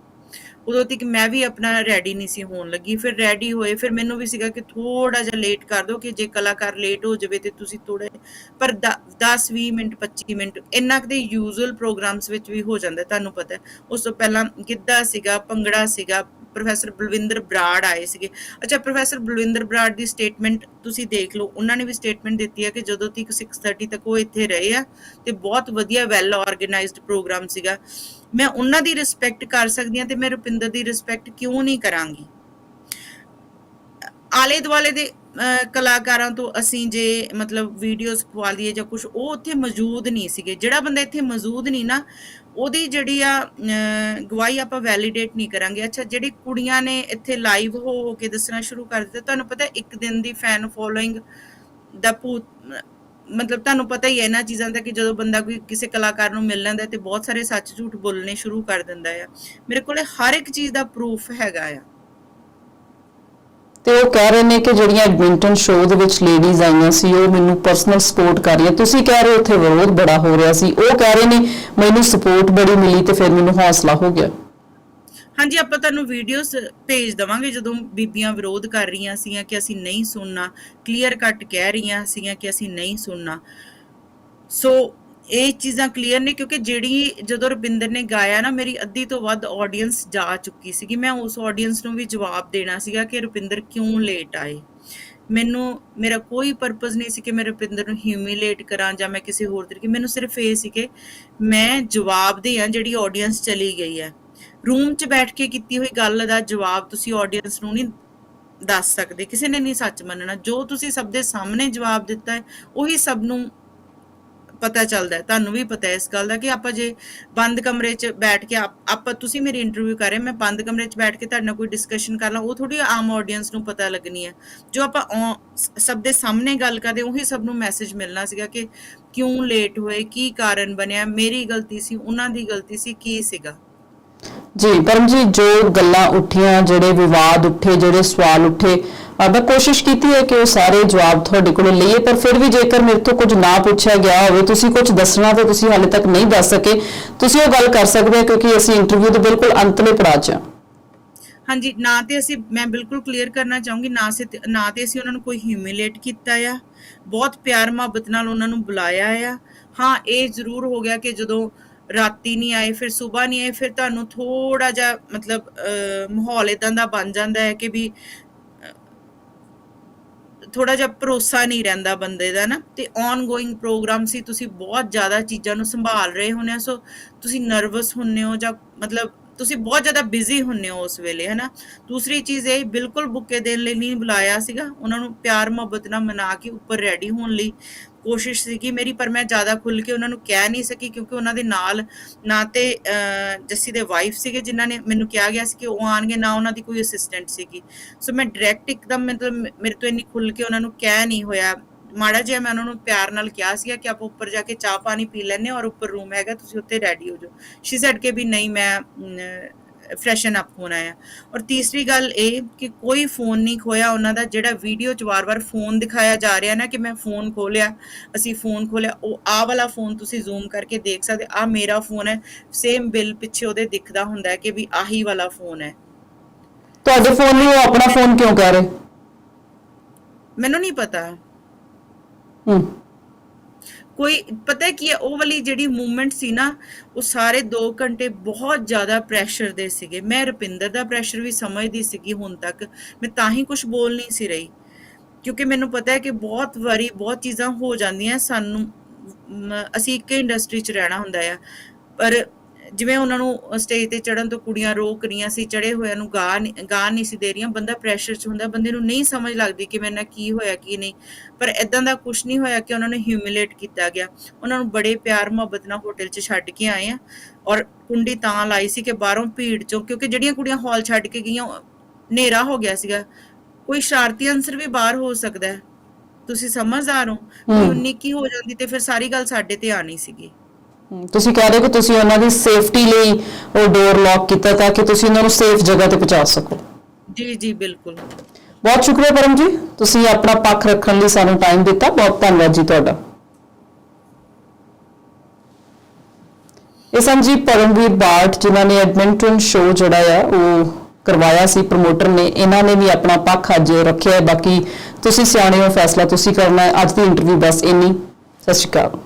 ਉਦੋਂ ਤੱਕ ਮੈਂ ਵੀ ਆਪਣਾ ਰੈਡੀ ਨਹੀਂ ਸੀ ਹੋਣ ਲੱਗੀ। ਫਿਰ ਰੈਡੀ ਹੋਏ, ਫਿਰ ਮੈਨੂੰ ਵੀ ਸੀਗਾ ਕਿ ਥੋੜਾ ਜਿਹਾ ਲੇਟ ਕਰ ਦਿਓ ਕਿ ਜੇ ਕਲਾਕਾਰ ਲੇਟ ਹੋ ਜਾਵੇ ਤੇ ਤੁਸੀਂ ਥੋੜੇ ਪਰ 10 20 ਮਿੰਟ 25 ਮਿੰਟ ਇੰਨਾ ਕੁ ਯੂਜ਼ੂਅਲ ਪ੍ਰੋਗਰਾਮਸ ਵਿੱਚ ਵੀ ਹੋ ਜਾਂਦਾ, ਤੁਹਾਨੂੰ ਪਤਾ। ਉਸ ਤੋਂ ਪਹਿਲਾਂ ਗਿੱਧਾ ਸੀਗਾ, ਭੰਗੜਾ ਸੀਗਾ ਪ੍ਰੋਫੈਸਰ ਬਲਵਿੰਦਰ ਬਰਾੜ ਆਏ ਸੀਗੇ। ਅੱਛਾ ਪ੍ਰੋਫੈਸਰ ਬਲਵਿੰਦਰ ਬਰਾੜ ਦੀ ਸਟੇਟਮੈਂਟ ਤੁਸੀਂ ਦੇਖ ਲਓ, ਉਹਨਾਂ ਨੇ ਵੀ ਸਟੇਟਮੈਂਟ ਦਿੱਤੀ ਹੈ ਕਿ ਜਦੋਂ ਤੱਕ 6:30 ਤੱਕ ਉਹ ਇੱਥੇ ਰਹੇ ਆ ਤੇ ਬਹੁਤ ਵਧੀਆ ਵੈਲ ਆਰਗੇਨਾਈਜ਼ਡ ਪ੍ਰੋਗਰਾਮ ਸੀਗਾ। ਮੈਂ ਉਹਨਾਂ ਦੀ ਰਿਸਪੈਕਟ ਕਰ ਸਕਦੀ ਹਾਂ ਤੇ ਮੈਂ ਰੁਪਿੰਦਰ ਦੀ ਰਿਸਪੈਕਟ ਕਿਉਂ ਨਹੀਂ ਕਰਾਂਗੀ? ਆਲੇ ਦੁਆਲੇ ਦੇ ਕਲਾਕਾਰਾਂ ਤੋਂ ਅਸੀਂ ਜੇ ਮਤਲਬ ਵੀਡੀਓਜ਼ ਪਵਾ ਲਈਏ ਜਾਂ ਕੁਝ ਉਹ ਉੱਥੇ ਮੌਜੂਦ ਨਹੀਂ ਸੀਗੇ। ਜਿਹੜਾ ਬੰਦਾ ਇੱਥੇ ਮੌਜੂਦ ਨਹੀਂ ਨਾ, ਉਹਦੀ ਜਿਹੜੀ ਆ ਗਵਾਹੀ ਆਪਾਂ ਵੈਲੀਡੇਟ ਨਹੀਂ ਕਰਾਂਗੇ। ਅੱਛਾ, ਜਿਹੜੀ ਕੁੜੀਆਂ ਨੇ ਇੱਥੇ ਲਾਈਵ ਹੋ ਹੋ ਕੇ ਦੱਸਣਾ ਸ਼ੁਰੂ ਕਰ ਦਿੱਤਾ, ਤੁਹਾਨੂੰ ਪਤਾ ਇੱਕ ਦਿਨ ਦੀ ਫੈਨ ਫੋਲੋਇੰਗ ਦਾ ਭੂਤ ਮਤਲਬ ਤੁਹਾਨੂੰ ਪਤਾ ਹੀ ਹੈ ਇਹਨਾਂ ਚੀਜ਼ਾਂ ਦਾ ਕਿ ਜਦੋਂ ਬੰਦਾ ਕੋਈ ਕਿਸੇ ਕਲਾਕਾਰ ਨੂੰ ਮਿਲ ਲੈਂਦਾ ਤੇ ਬਹੁਤ ਸਾਰੇ ਸੱਚ ਝੂਠ ਬੋਲਣੇ ਸ਼ੁਰੂ ਕਰ ਦਿੰਦਾ ਆ ਮੇਰੇ ਕੋਲੇ ਹਰ ਇੱਕ ਚੀਜ਼ ਦਾ ਪ੍ਰੂਫ ਹੈਗਾ ਆ। ਤੇ ਉਹ ਕਹਿ ਰਹੇ ਨੇ ਕਿ ਜਿਹੜੀਆਂ ਐਡਮਿੰਟਨ ਸ਼ੋਅ ਦੇ ਵਿੱਚ ਲੇਡੀਜ਼ ਆਈਆਂ ਸੀ, ਉਹ ਮੈਨੂੰ ਪਰਸਨਲ ਸਪੋਰਟ ਕਰ ਰਹੀਆਂ। ਤੁਸੀਂ ਕਹਿ ਰਹੇ ਉੱਥੇ ਵਿਰੋਧ ਬੜਾ ਹੋ ਰਿਹਾ ਸੀ। ਉਹ ਕਹਿ ਰਹੇ ਨੇ, ਮੈਨੂੰ ਸਪੋਰਟ ਬੜੀ ਮਿਲੀ ਤੇ ਫਿਰ ਮੈਨੂੰ ਹੌਸਲਾ ਹੋ ਗਿਆ। ਹਾਂਜੀ, ਆਪਾਂ ਤੁਹਾਨੂੰ ਵੀਡੀਓਜ਼ ਭੇਜ ਦਵਾਂਗੇ। ਜਦੋਂ ਬੀਬੀਆਂ ਵਿਰੋਧ ਕਰ ਰਹੀਆਂ ਸੀਆਂ ਕਿ ਅਸੀਂ ਨਹੀਂ ਸੁਣਨਾ ਕਲੀਅਰ ਕੱਟ ਕਹਿ ਰਹੀਆਂ ਸੀਆਂ ਕਿ ਅਸੀਂ ਨਹੀਂ ਸੁਣਨਾ। ਸੋ ਇਹ ਚੀਜ਼ਾਂ ਕਲੀਅਰ ਨੇ ਕਿਉਂਕਿ ਜਿਹੜੀ ਜਦੋਂ ਰਵਿੰਦਰ ਨੇ ਗਾਇਆ ਨਾ, ਮੇਰੀ ਅੱਧੀ ਤੋਂ ਵੱਧ ਆਡੀਅנס ਜਾ ਚੁੱਕੀ ਸੀਗੀ। ਮੈਂ ਉਸ ਆਡੀਅנס ਨੂੰ ਵੀ ਜਵਾਬ ਦੇਣਾ ਸੀਗਾ ਕਿ ਰਵਿੰਦਰ ਕਿਉਂ ਲੇਟ ਆਏ? ਮੈਨੂੰ, ਮੇਰਾ ਕੋਈ ਪਰਪਸ ਨਹੀਂ ਸੀ ਕਿ ਮੈਂ ਰੁਪਿੰਦਰ ਨੂੰ ਹਿਊਮਿਲੇਟ ਕਰਾਂ ਜਾਂ ਮੈਂ ਕਿਸੇ ਹੋਰ ਤਰੀਕੇ, ਮੈਨੂੰ ਸਿਰਫ ਇਹ ਸੀ ਕਿ ਮੈਂ ਜਵਾਬ ਦੇ ਆ ਜਿਹੜੀ ਆਡੀਅנס ਚਲੀ ਗਈ ਹੈ। ਰੂਮ 'ਚ ਬੈਠ ਕੇ ਕੀਤੀ ਹੋਈ ਗੱਲ ਦਾ ਜਵਾਬ ਤੁਸੀਂ ਆਡੀਅנס ਨੂੰ ਨਹੀਂ ਦੱਸ ਸਕਦੇ, ਕਿਸੇ ਨੇ ਨਹੀਂ ਸੱਚ ਮੰਨਣਾ। ਜੋ ਤੁਸੀਂ ਸਭ ਦੇ ਸਾਹਮਣੇ ਜਵਾਬ ਦਿੱਤਾ ਹੈ, ਉਹੀ ਸਭ ਨੂੰ ਪਤਾ ਚੱਲਦਾ ਹੈ। ਤੁਹਾਨੂੰ ਵੀ ਪਤਾ ਹੈ ਇਸ ਗੱਲ ਦਾ ਕਿ ਆਪਾਂ ਜੇ ਬੰਦ ਕਮਰੇ 'ਚ ਬੈਠ ਕੇ ਆਪਾਂ ਤੁਸੀਂ ਮੇਰੀ ਇੰਟਰਵਿਊ ਕਰ ਰਹੇ ਮੈਂ ਬੰਦ ਕਮਰੇ 'ਚ ਬੈਠ ਕੇ ਤੁਹਾਡੇ ਨਾਲ ਕੋਈ ਡਿਸਕਸ਼ਨ ਕਰ ਲਾਂ, ਉਹ ਥੋੜੀ ਆਮ ਆਡੀਅנס ਨੂੰ ਪਤਾ ਲੱਗਣੀ ਹੈ। ਜੋ ਆਪਾਂ ਸਭ ਦੇ ਸਾਹਮਣੇ ਗੱਲ ਕਰਦੇ, ਉਹੀ ਸਭ ਨੂੰ ਮੈਸੇਜ ਮਿਲਣਾ ਸੀਗਾ ਕਿ ਕਿਉਂ ਲੇਟ ਹੋਏ, ਕੀ ਕਾਰਨ ਬਣਿਆ, ਮੇਰੀ ਗਲਤੀ ਸੀ, ਉਹਨਾਂ ਦੀ ਗਲਤੀ ਸੀ, ਕੀ ਸੀਗਾ। ਜੀ, ਪਰਮਜੀਤ, ਜੋ ਗੱਲਾਂ ਉੱਠੀਆਂ, ਜਿਹੜੇ ਵਿਵਾਦ ਉੱਠੇ, ਜਿਹੜੇ ਸਵਾਲ ਉੱਠੇ ਮੈਂ ਕੋਸ਼ਿਸ਼ ਕੀਤੀ ਹੈ ਕਿ ਉਹ ਸਾਰੇ ਜਵਾਬ ਤੁਹਾਡੇ ਕੋਲੋਂ ਲਈਏ, ਪਰ ਫਿਰ ਵੀ ਜੇਕਰ ਮੇਰੇ ਤੋਂ ਕੁਝ ਨਾ ਪੁੱਛਿਆ ਗਿਆ ਹੋਵੇ, ਤੁਸੀਂ ਕੁਝ ਦੱਸਣਾ ਤੇ ਤੁਸੀਂ ਹਾਲੇ ਤੱਕ ਨਹੀਂ ਦੱਸ ਸਕੇ। ਤੁਸੀਂ ਉਹ ਗੱਲ ਕਰ ਸਕਦੇ ਹੋ, ਕਿਉਂਕਿ ਅਸੀਂ ਇੰਟਰਵਿਊ ਦੇ ਬਿਲਕੁਲ ਅੰਤਲੇ ਪੜਾਅ 'ਚ ਹਾਂ। ਹਾਂਜੀ, ਨਾ ਤੇ ਅਸੀਂ, ਮੈਂ ਬਿਲਕੁਲ ਕਲੀਅਰ ਕਰਨਾ ਚਾਹੂੰਗੀ, ਨਾ ਸੇ ਨਾ ਤੇ ਅਸੀਂ ਉਹਨਾਂ ਨੂੰ ਕੋਈ ਹਿਊਮਿਲੇਟ ਕੀਤਾ ਆ। ਬਹੁਤ ਪਿਆਰ ਮੁਹੱਬਤ ਨਾਲ ਉਹਨਾਂ ਨੂੰ ਬੁਲਾਇਆ ਆ। ਹਾਂ, ਇਹ ਜ਼ਰੂਰ ਹੋ ਗਿਆ ਕਿ ਜਦੋਂ ਰਾਤੀ ਨਹੀਂ ਆਏ, ਫਿਰ ਸਵੇਰ ਨਹੀਂ ਆਏ, ਫਿਰ ਤੁਹਾਨੂੰ ਥੋੜਾ ਜਿਹਾ ਮਤਲਬ ਮਾਹੌਲ ਇਦਾਂ ਦਾ ਬਣ ਜਾਂਦਾ ਹੈ ਕਿ ਵੀ ਥੋੜਾ ਜਿਹਾ ਭਰੋਸਾ ਨਹੀਂ ਰਹਿੰਦਾ ਬੰਦੇ ਦਾ ਨਾ। ਤੇ ਔਨ-ਗੋਇੰਗ ਪ੍ਰੋਗਰਾਮ ਸੀ, ਤੁਸੀਂ ਬਹੁਤ ਜ਼ਿਆਦਾ ਚੀਜ਼ਾਂ ਨੂੰ ਸੰਭਾਲ ਰਹੇ ਹੁੰਦੇ ਸੋ ਤੁਸੀਂ ਨਰਵਸ ਹੁੰਨੇ ਹੋ ਜਾਂ ਮਤਲਬ ਤੁਸੀਂ ਬਹੁਤ ਜ਼ਿਆਦਾ ਬਿਜ਼ੀ ਹੁੰਨੇ ਹੋ ਉਸ ਵੇਲੇ, ਹੈਨਾ। ਦੂਸਰੀ ਚੀਜ਼ ਇਹ, ਬਿਲਕੁਲ ਬੁੱਕੇ ਦੇਣ ਲਈ ਨਹੀਂ ਬੁਲਾਇਆ ਸੀਗਾ। ਉਹਨਾਂ ਨੂੰ ਪਿਆਰ ਮੁਹੱਬਤ ਨਾਲ ਮਨਾ ਕੇ ਉੱਪਰ ਰੈਡੀ ਹੋਣ ਲਈ। ਕੋਸ਼ਿਸ਼ ਸੀਗੀ ਮੇਰੀ, ਪਰ ਮੈਂ ਜ਼ਿਆਦਾ ਖੁੱਲ ਕੇ ਉਹਨਾਂ ਨੂੰ ਕਹਿ ਨਹੀਂ ਸਕੀ ਕਿਉਂਕਿ ਉਹਨਾਂ ਦੇ ਨਾਲ ਨਾ ਤੇ ਜੱਸੀ ਦੇ ਵਾਈਫ ਸੀਗੇ ਜਿਨ੍ਹਾਂ ਨੇ ਮੈਨੂੰ ਕਿਹਾ ਗਿਆ ਸੀ ਕਿ ਉਹ ਆਣਗੇ ਨਾ ਉਹਨਾਂ ਦੀ ਕੋਈ ਅਸਿਸਟੈਂਟ ਸੀਗੀ। ਸੋ ਮੈਂ ਡਾਇਰੈਕਟ ਇੱਕਦਮ ਮਤਲਬ ਮੇਰੇ ਤੋਂ ਇੰਨੀ ਖੁੱਲ ਕੇ ਉਹਨਾਂ ਨੂੰ ਕਹਿ ਨਹੀਂ ਹੋਇਆ। ਮਾੜਾ ਜਿਹਾ ਮੈਂ ਉਹਨਾਂ ਨੂੰ ਪਿਆਰ ਨਾਲ ਕਿਹਾ ਸੀਗਾ ਕਿ ਆਪਾਂ ਉੱਪਰ ਜਾ ਕੇ ਚਾਹ ਪਾਣੀ ਪੀ ਲੈਣੇ ਔਰ ਉੱਪਰ ਰੂਮ ਹੈਗਾ, ਤੁਸੀਂ ਉੱਥੇ ਰੈਡੀ ਹੋ ਜਾਓ। ਸ਼ੀ ਸੈਡ ਕੇ ਵੀ ਨਹੀਂ, ਮੈਂ ਫਰੈਸ਼ਨ ਅਪ ਹੋਣਾ ਹੈ ਔਰ ਤੀਸਰੀ ਗੱਲ ਇਹ ਕਿ ਕੋਈ ਫੋਨ ਨਹੀਂ ਖੋਇਆ ਉਹਨਾਂ ਦਾ ਜਿਹੜਾ ਵੀਡੀਓ 'ਚ ਵਾਰ-ਵਾਰ ਫੋਨ ਦਿਖਾਇਆ ਜਾ ਰਿਹਾ ਨਾ ਕਿ ਮੈਂ ਫੋਨ ਖੋਲਿਆ ਅਸੀਂ ਫੋਨ ਖੋਲਿਆ ਉਹ ਆਹ ਵਾਲਾ ਫੋਨ ਤੁਸੀਂ ਜ਼ੂਮ ਕਰਕੇ ਦੇਖ ਸਕਦੇ ਆ ਮੇਰਾ ਫੋਨ ਹੈ ਸੇਮ ਬਿੱਲ ਪਿੱਛੇ ਉਹਦੇ ਦਿਖਦਾ ਹੁੰਦਾ ਹੈ ਕਿ ਵੀ ਆਹੀ ਵਾਲਾ ਫੋਨ ਹੈ। ਤੁਹਾਡੇ ਫੋਨ ਨੂੰ ਉਹ ਆਪਣਾ ਫੋਨ ਕਿਉਂ ਕਹਿ ਰਹੇ? ਮੈਨੂੰ ਨਹੀਂ ਪਤਾ। ਹੂੰ। ਕੋਈ, ਪਤਾ ਕੀ ਹੈ, ਉਹ ਵਾਲੀ ਜਿਹੜੀ ਮੂਵਮੈਂਟ ਸੀ ਨਾ, ਉਹ ਸਾਰੇ 2 ਘੰਟੇ ਬਹੁਤ ਜ਼ਿਆਦਾ ਪ੍ਰੈਸ਼ਰ ਦੇ ਸੀਗੇ। ਮੈਂ ਰੁਪਿੰਦਰ ਦਾ ਪ੍ਰੈਸ਼ਰ ਵੀ ਸਮਝਦੀ ਸੀਗੀ ਹੁਣ ਤੱਕ। ਮੈਂ ਤਾਂ ਹੀ ਕੁਝ ਬੋਲ ਨਹੀਂ ਸੀ ਰਹੀ। ਕਿਉਂਕਿ ਮੈਨੂੰ ਪਤਾ ਹੈ ਕਿ ਬਹੁਤ ਵਾਰੀ ਬਹੁਤ ਚੀਜ਼ਾਂ ਹੋ ਜਾਂਦੀਆਂ, ਸਾਨੂੰ ਅਸੀਂ ਇੱਕ ਇੰਡਸਟਰੀ 'ਚ ਰਹਿਣਾ ਹੁੰਦਾ ਆ। ਪਰ ਜਿਵੇਂ ਉਹਨਾਂ ਨੂੰ ਸਟੇਜ ਤੇ ਚੜਨ ਤੋਂ ਕੁੜੀਆਂ ਰੋਕ ਰਹੀਆਂ ਸੀ ਚੜੇ ਹੋਇਆਂ ਨੂੰ ਗਾ ਗਾ ਨਹੀਂ ਸੀ ਦੇ ਰਹੀਆਂ ਬੰਦਾ ਪ੍ਰੈਸ਼ਰ 'ਚ ਹੁੰਦਾ ਬੰਦੇ ਨੂੰ ਨਹੀਂ ਸਮਝ ਲੱਗਦੀ ਕਿ ਮੇਰੇ ਨਾਲ ਕੀ ਹੋਇਆ ਕੀ ਨਹੀਂ। ਪਰ ਇਦਾਂ ਦਾ ਕੁਝ ਨਹੀਂ ਹੋਇਆ ਕਿ ਉਹਨਾਂ ਨੂੰ ਹਿਊਮਿਲੇਟ ਕੀਤਾ ਗਿਆ। ਉਹਨਾਂ ਨੂੰ ਬੜੇ ਪਿਆਰ ਮੁਹੱਬਤ ਨਾਲ ਹੋਟਲ 'ਚ ਛੱਡ ਕੇ ਆਏ ਆ ਔਰ ਕੁੰਡੀ ਤਾਂ ਲਾਈ ਸੀ ਕਿ ਬਾਹਰੋਂ ਭੀੜ 'ਚੋਂ ਕਿਉਂਕਿ ਜਿਹੜੀਆਂ ਕੁੜੀਆਂ ਹਾਲ ਛੱਡ ਕੇ ਗਈਆਂ ਹਨੇਰਾ ਹੋ ਗਿਆ ਸੀਗਾ। ਕੋਈ ਸ਼ਰਾਰਤੀ ਅੰਸਰ ਵੀ ਬਾਹਰ ਹੋ ਸਕਦਾ ਹੈ। ਤੁਸੀਂ ਸਮਝਦਾਰ ਹੋ। ਹਮ। ਉਨੀ ਕੀ ਹੋ ਜਾਂਦੀ ਤੇ ਫਿਰ ਸਾਰੀ ਗੱਲ ਸਾਡੇ ਤੇ ਆਣੀ ਸੀਗੀ। ਤੁਸੀਂ ਕਹਿ ਰਹੇ ਹੋ ਕਿ ਤੁਸੀਂ ਉਹਨਾਂ ਦੀ ਸੇਫਟੀ ਲਈ ਉਹ ਡੋਰ ਲੌਕ ਕੀਤਾ ਤਾਂ ਕਿ ਤੁਸੀਂ ਉਹਨਾਂ ਨੂੰ ਸੇਫ ਜਗ੍ਹਾ ਤੇ ਪਹੁੰਚਾ ਸਕੋ। ਜੀ ਜੀ ਬਿਲਕੁਲ। ਬਹੁਤ ਸ਼ੁਕਰੀਆ ਪਰਮ ਜੀ ਤੁਸੀਂ ਆਪਣਾ ਪੱਖ ਰੱਖਣ ਲਈ ਸਾਨੂੰ ਟਾਈਮ ਦਿੱਤਾ ਬਹੁਤ ਧੰਨਵਾਦ ਜੀ ਤੁਹਾਡਾ। ਇਹ ਸਨ ਜੀ ਪਰਮਵੀਰ ਬਾਟ ਜਿਨ੍ਹਾਂ ਨੇ ਐਡਮਿੰਟਨ ਸ਼ੋਅ ਜਿਹੜਾ ਆ ਉਹ ਕਰਵਾਇਆ ਸੀ ਪ੍ਰਮੋਟਰ ਨੇ। ਇਹਨਾਂ ਨੇ ਵੀ ਆਪਣਾ ਪੱਖ ਅੱਜ ਰੱਖਿਆ ਹੈ। ਬਾਕੀ ਤੁਸੀਂ ਸਿਆਣੇ ਹੋ ਫੈਸਲਾ ਤੁਸੀਂ ਕਰਨਾ ਹੈ। ਅੱਜ ਦੀ ਇੰਟਰਵਿਊ ਬਸ ਇੰਨੀ। ਸਤਿ ਸ਼੍ਰੀ ਅਕਾਲ।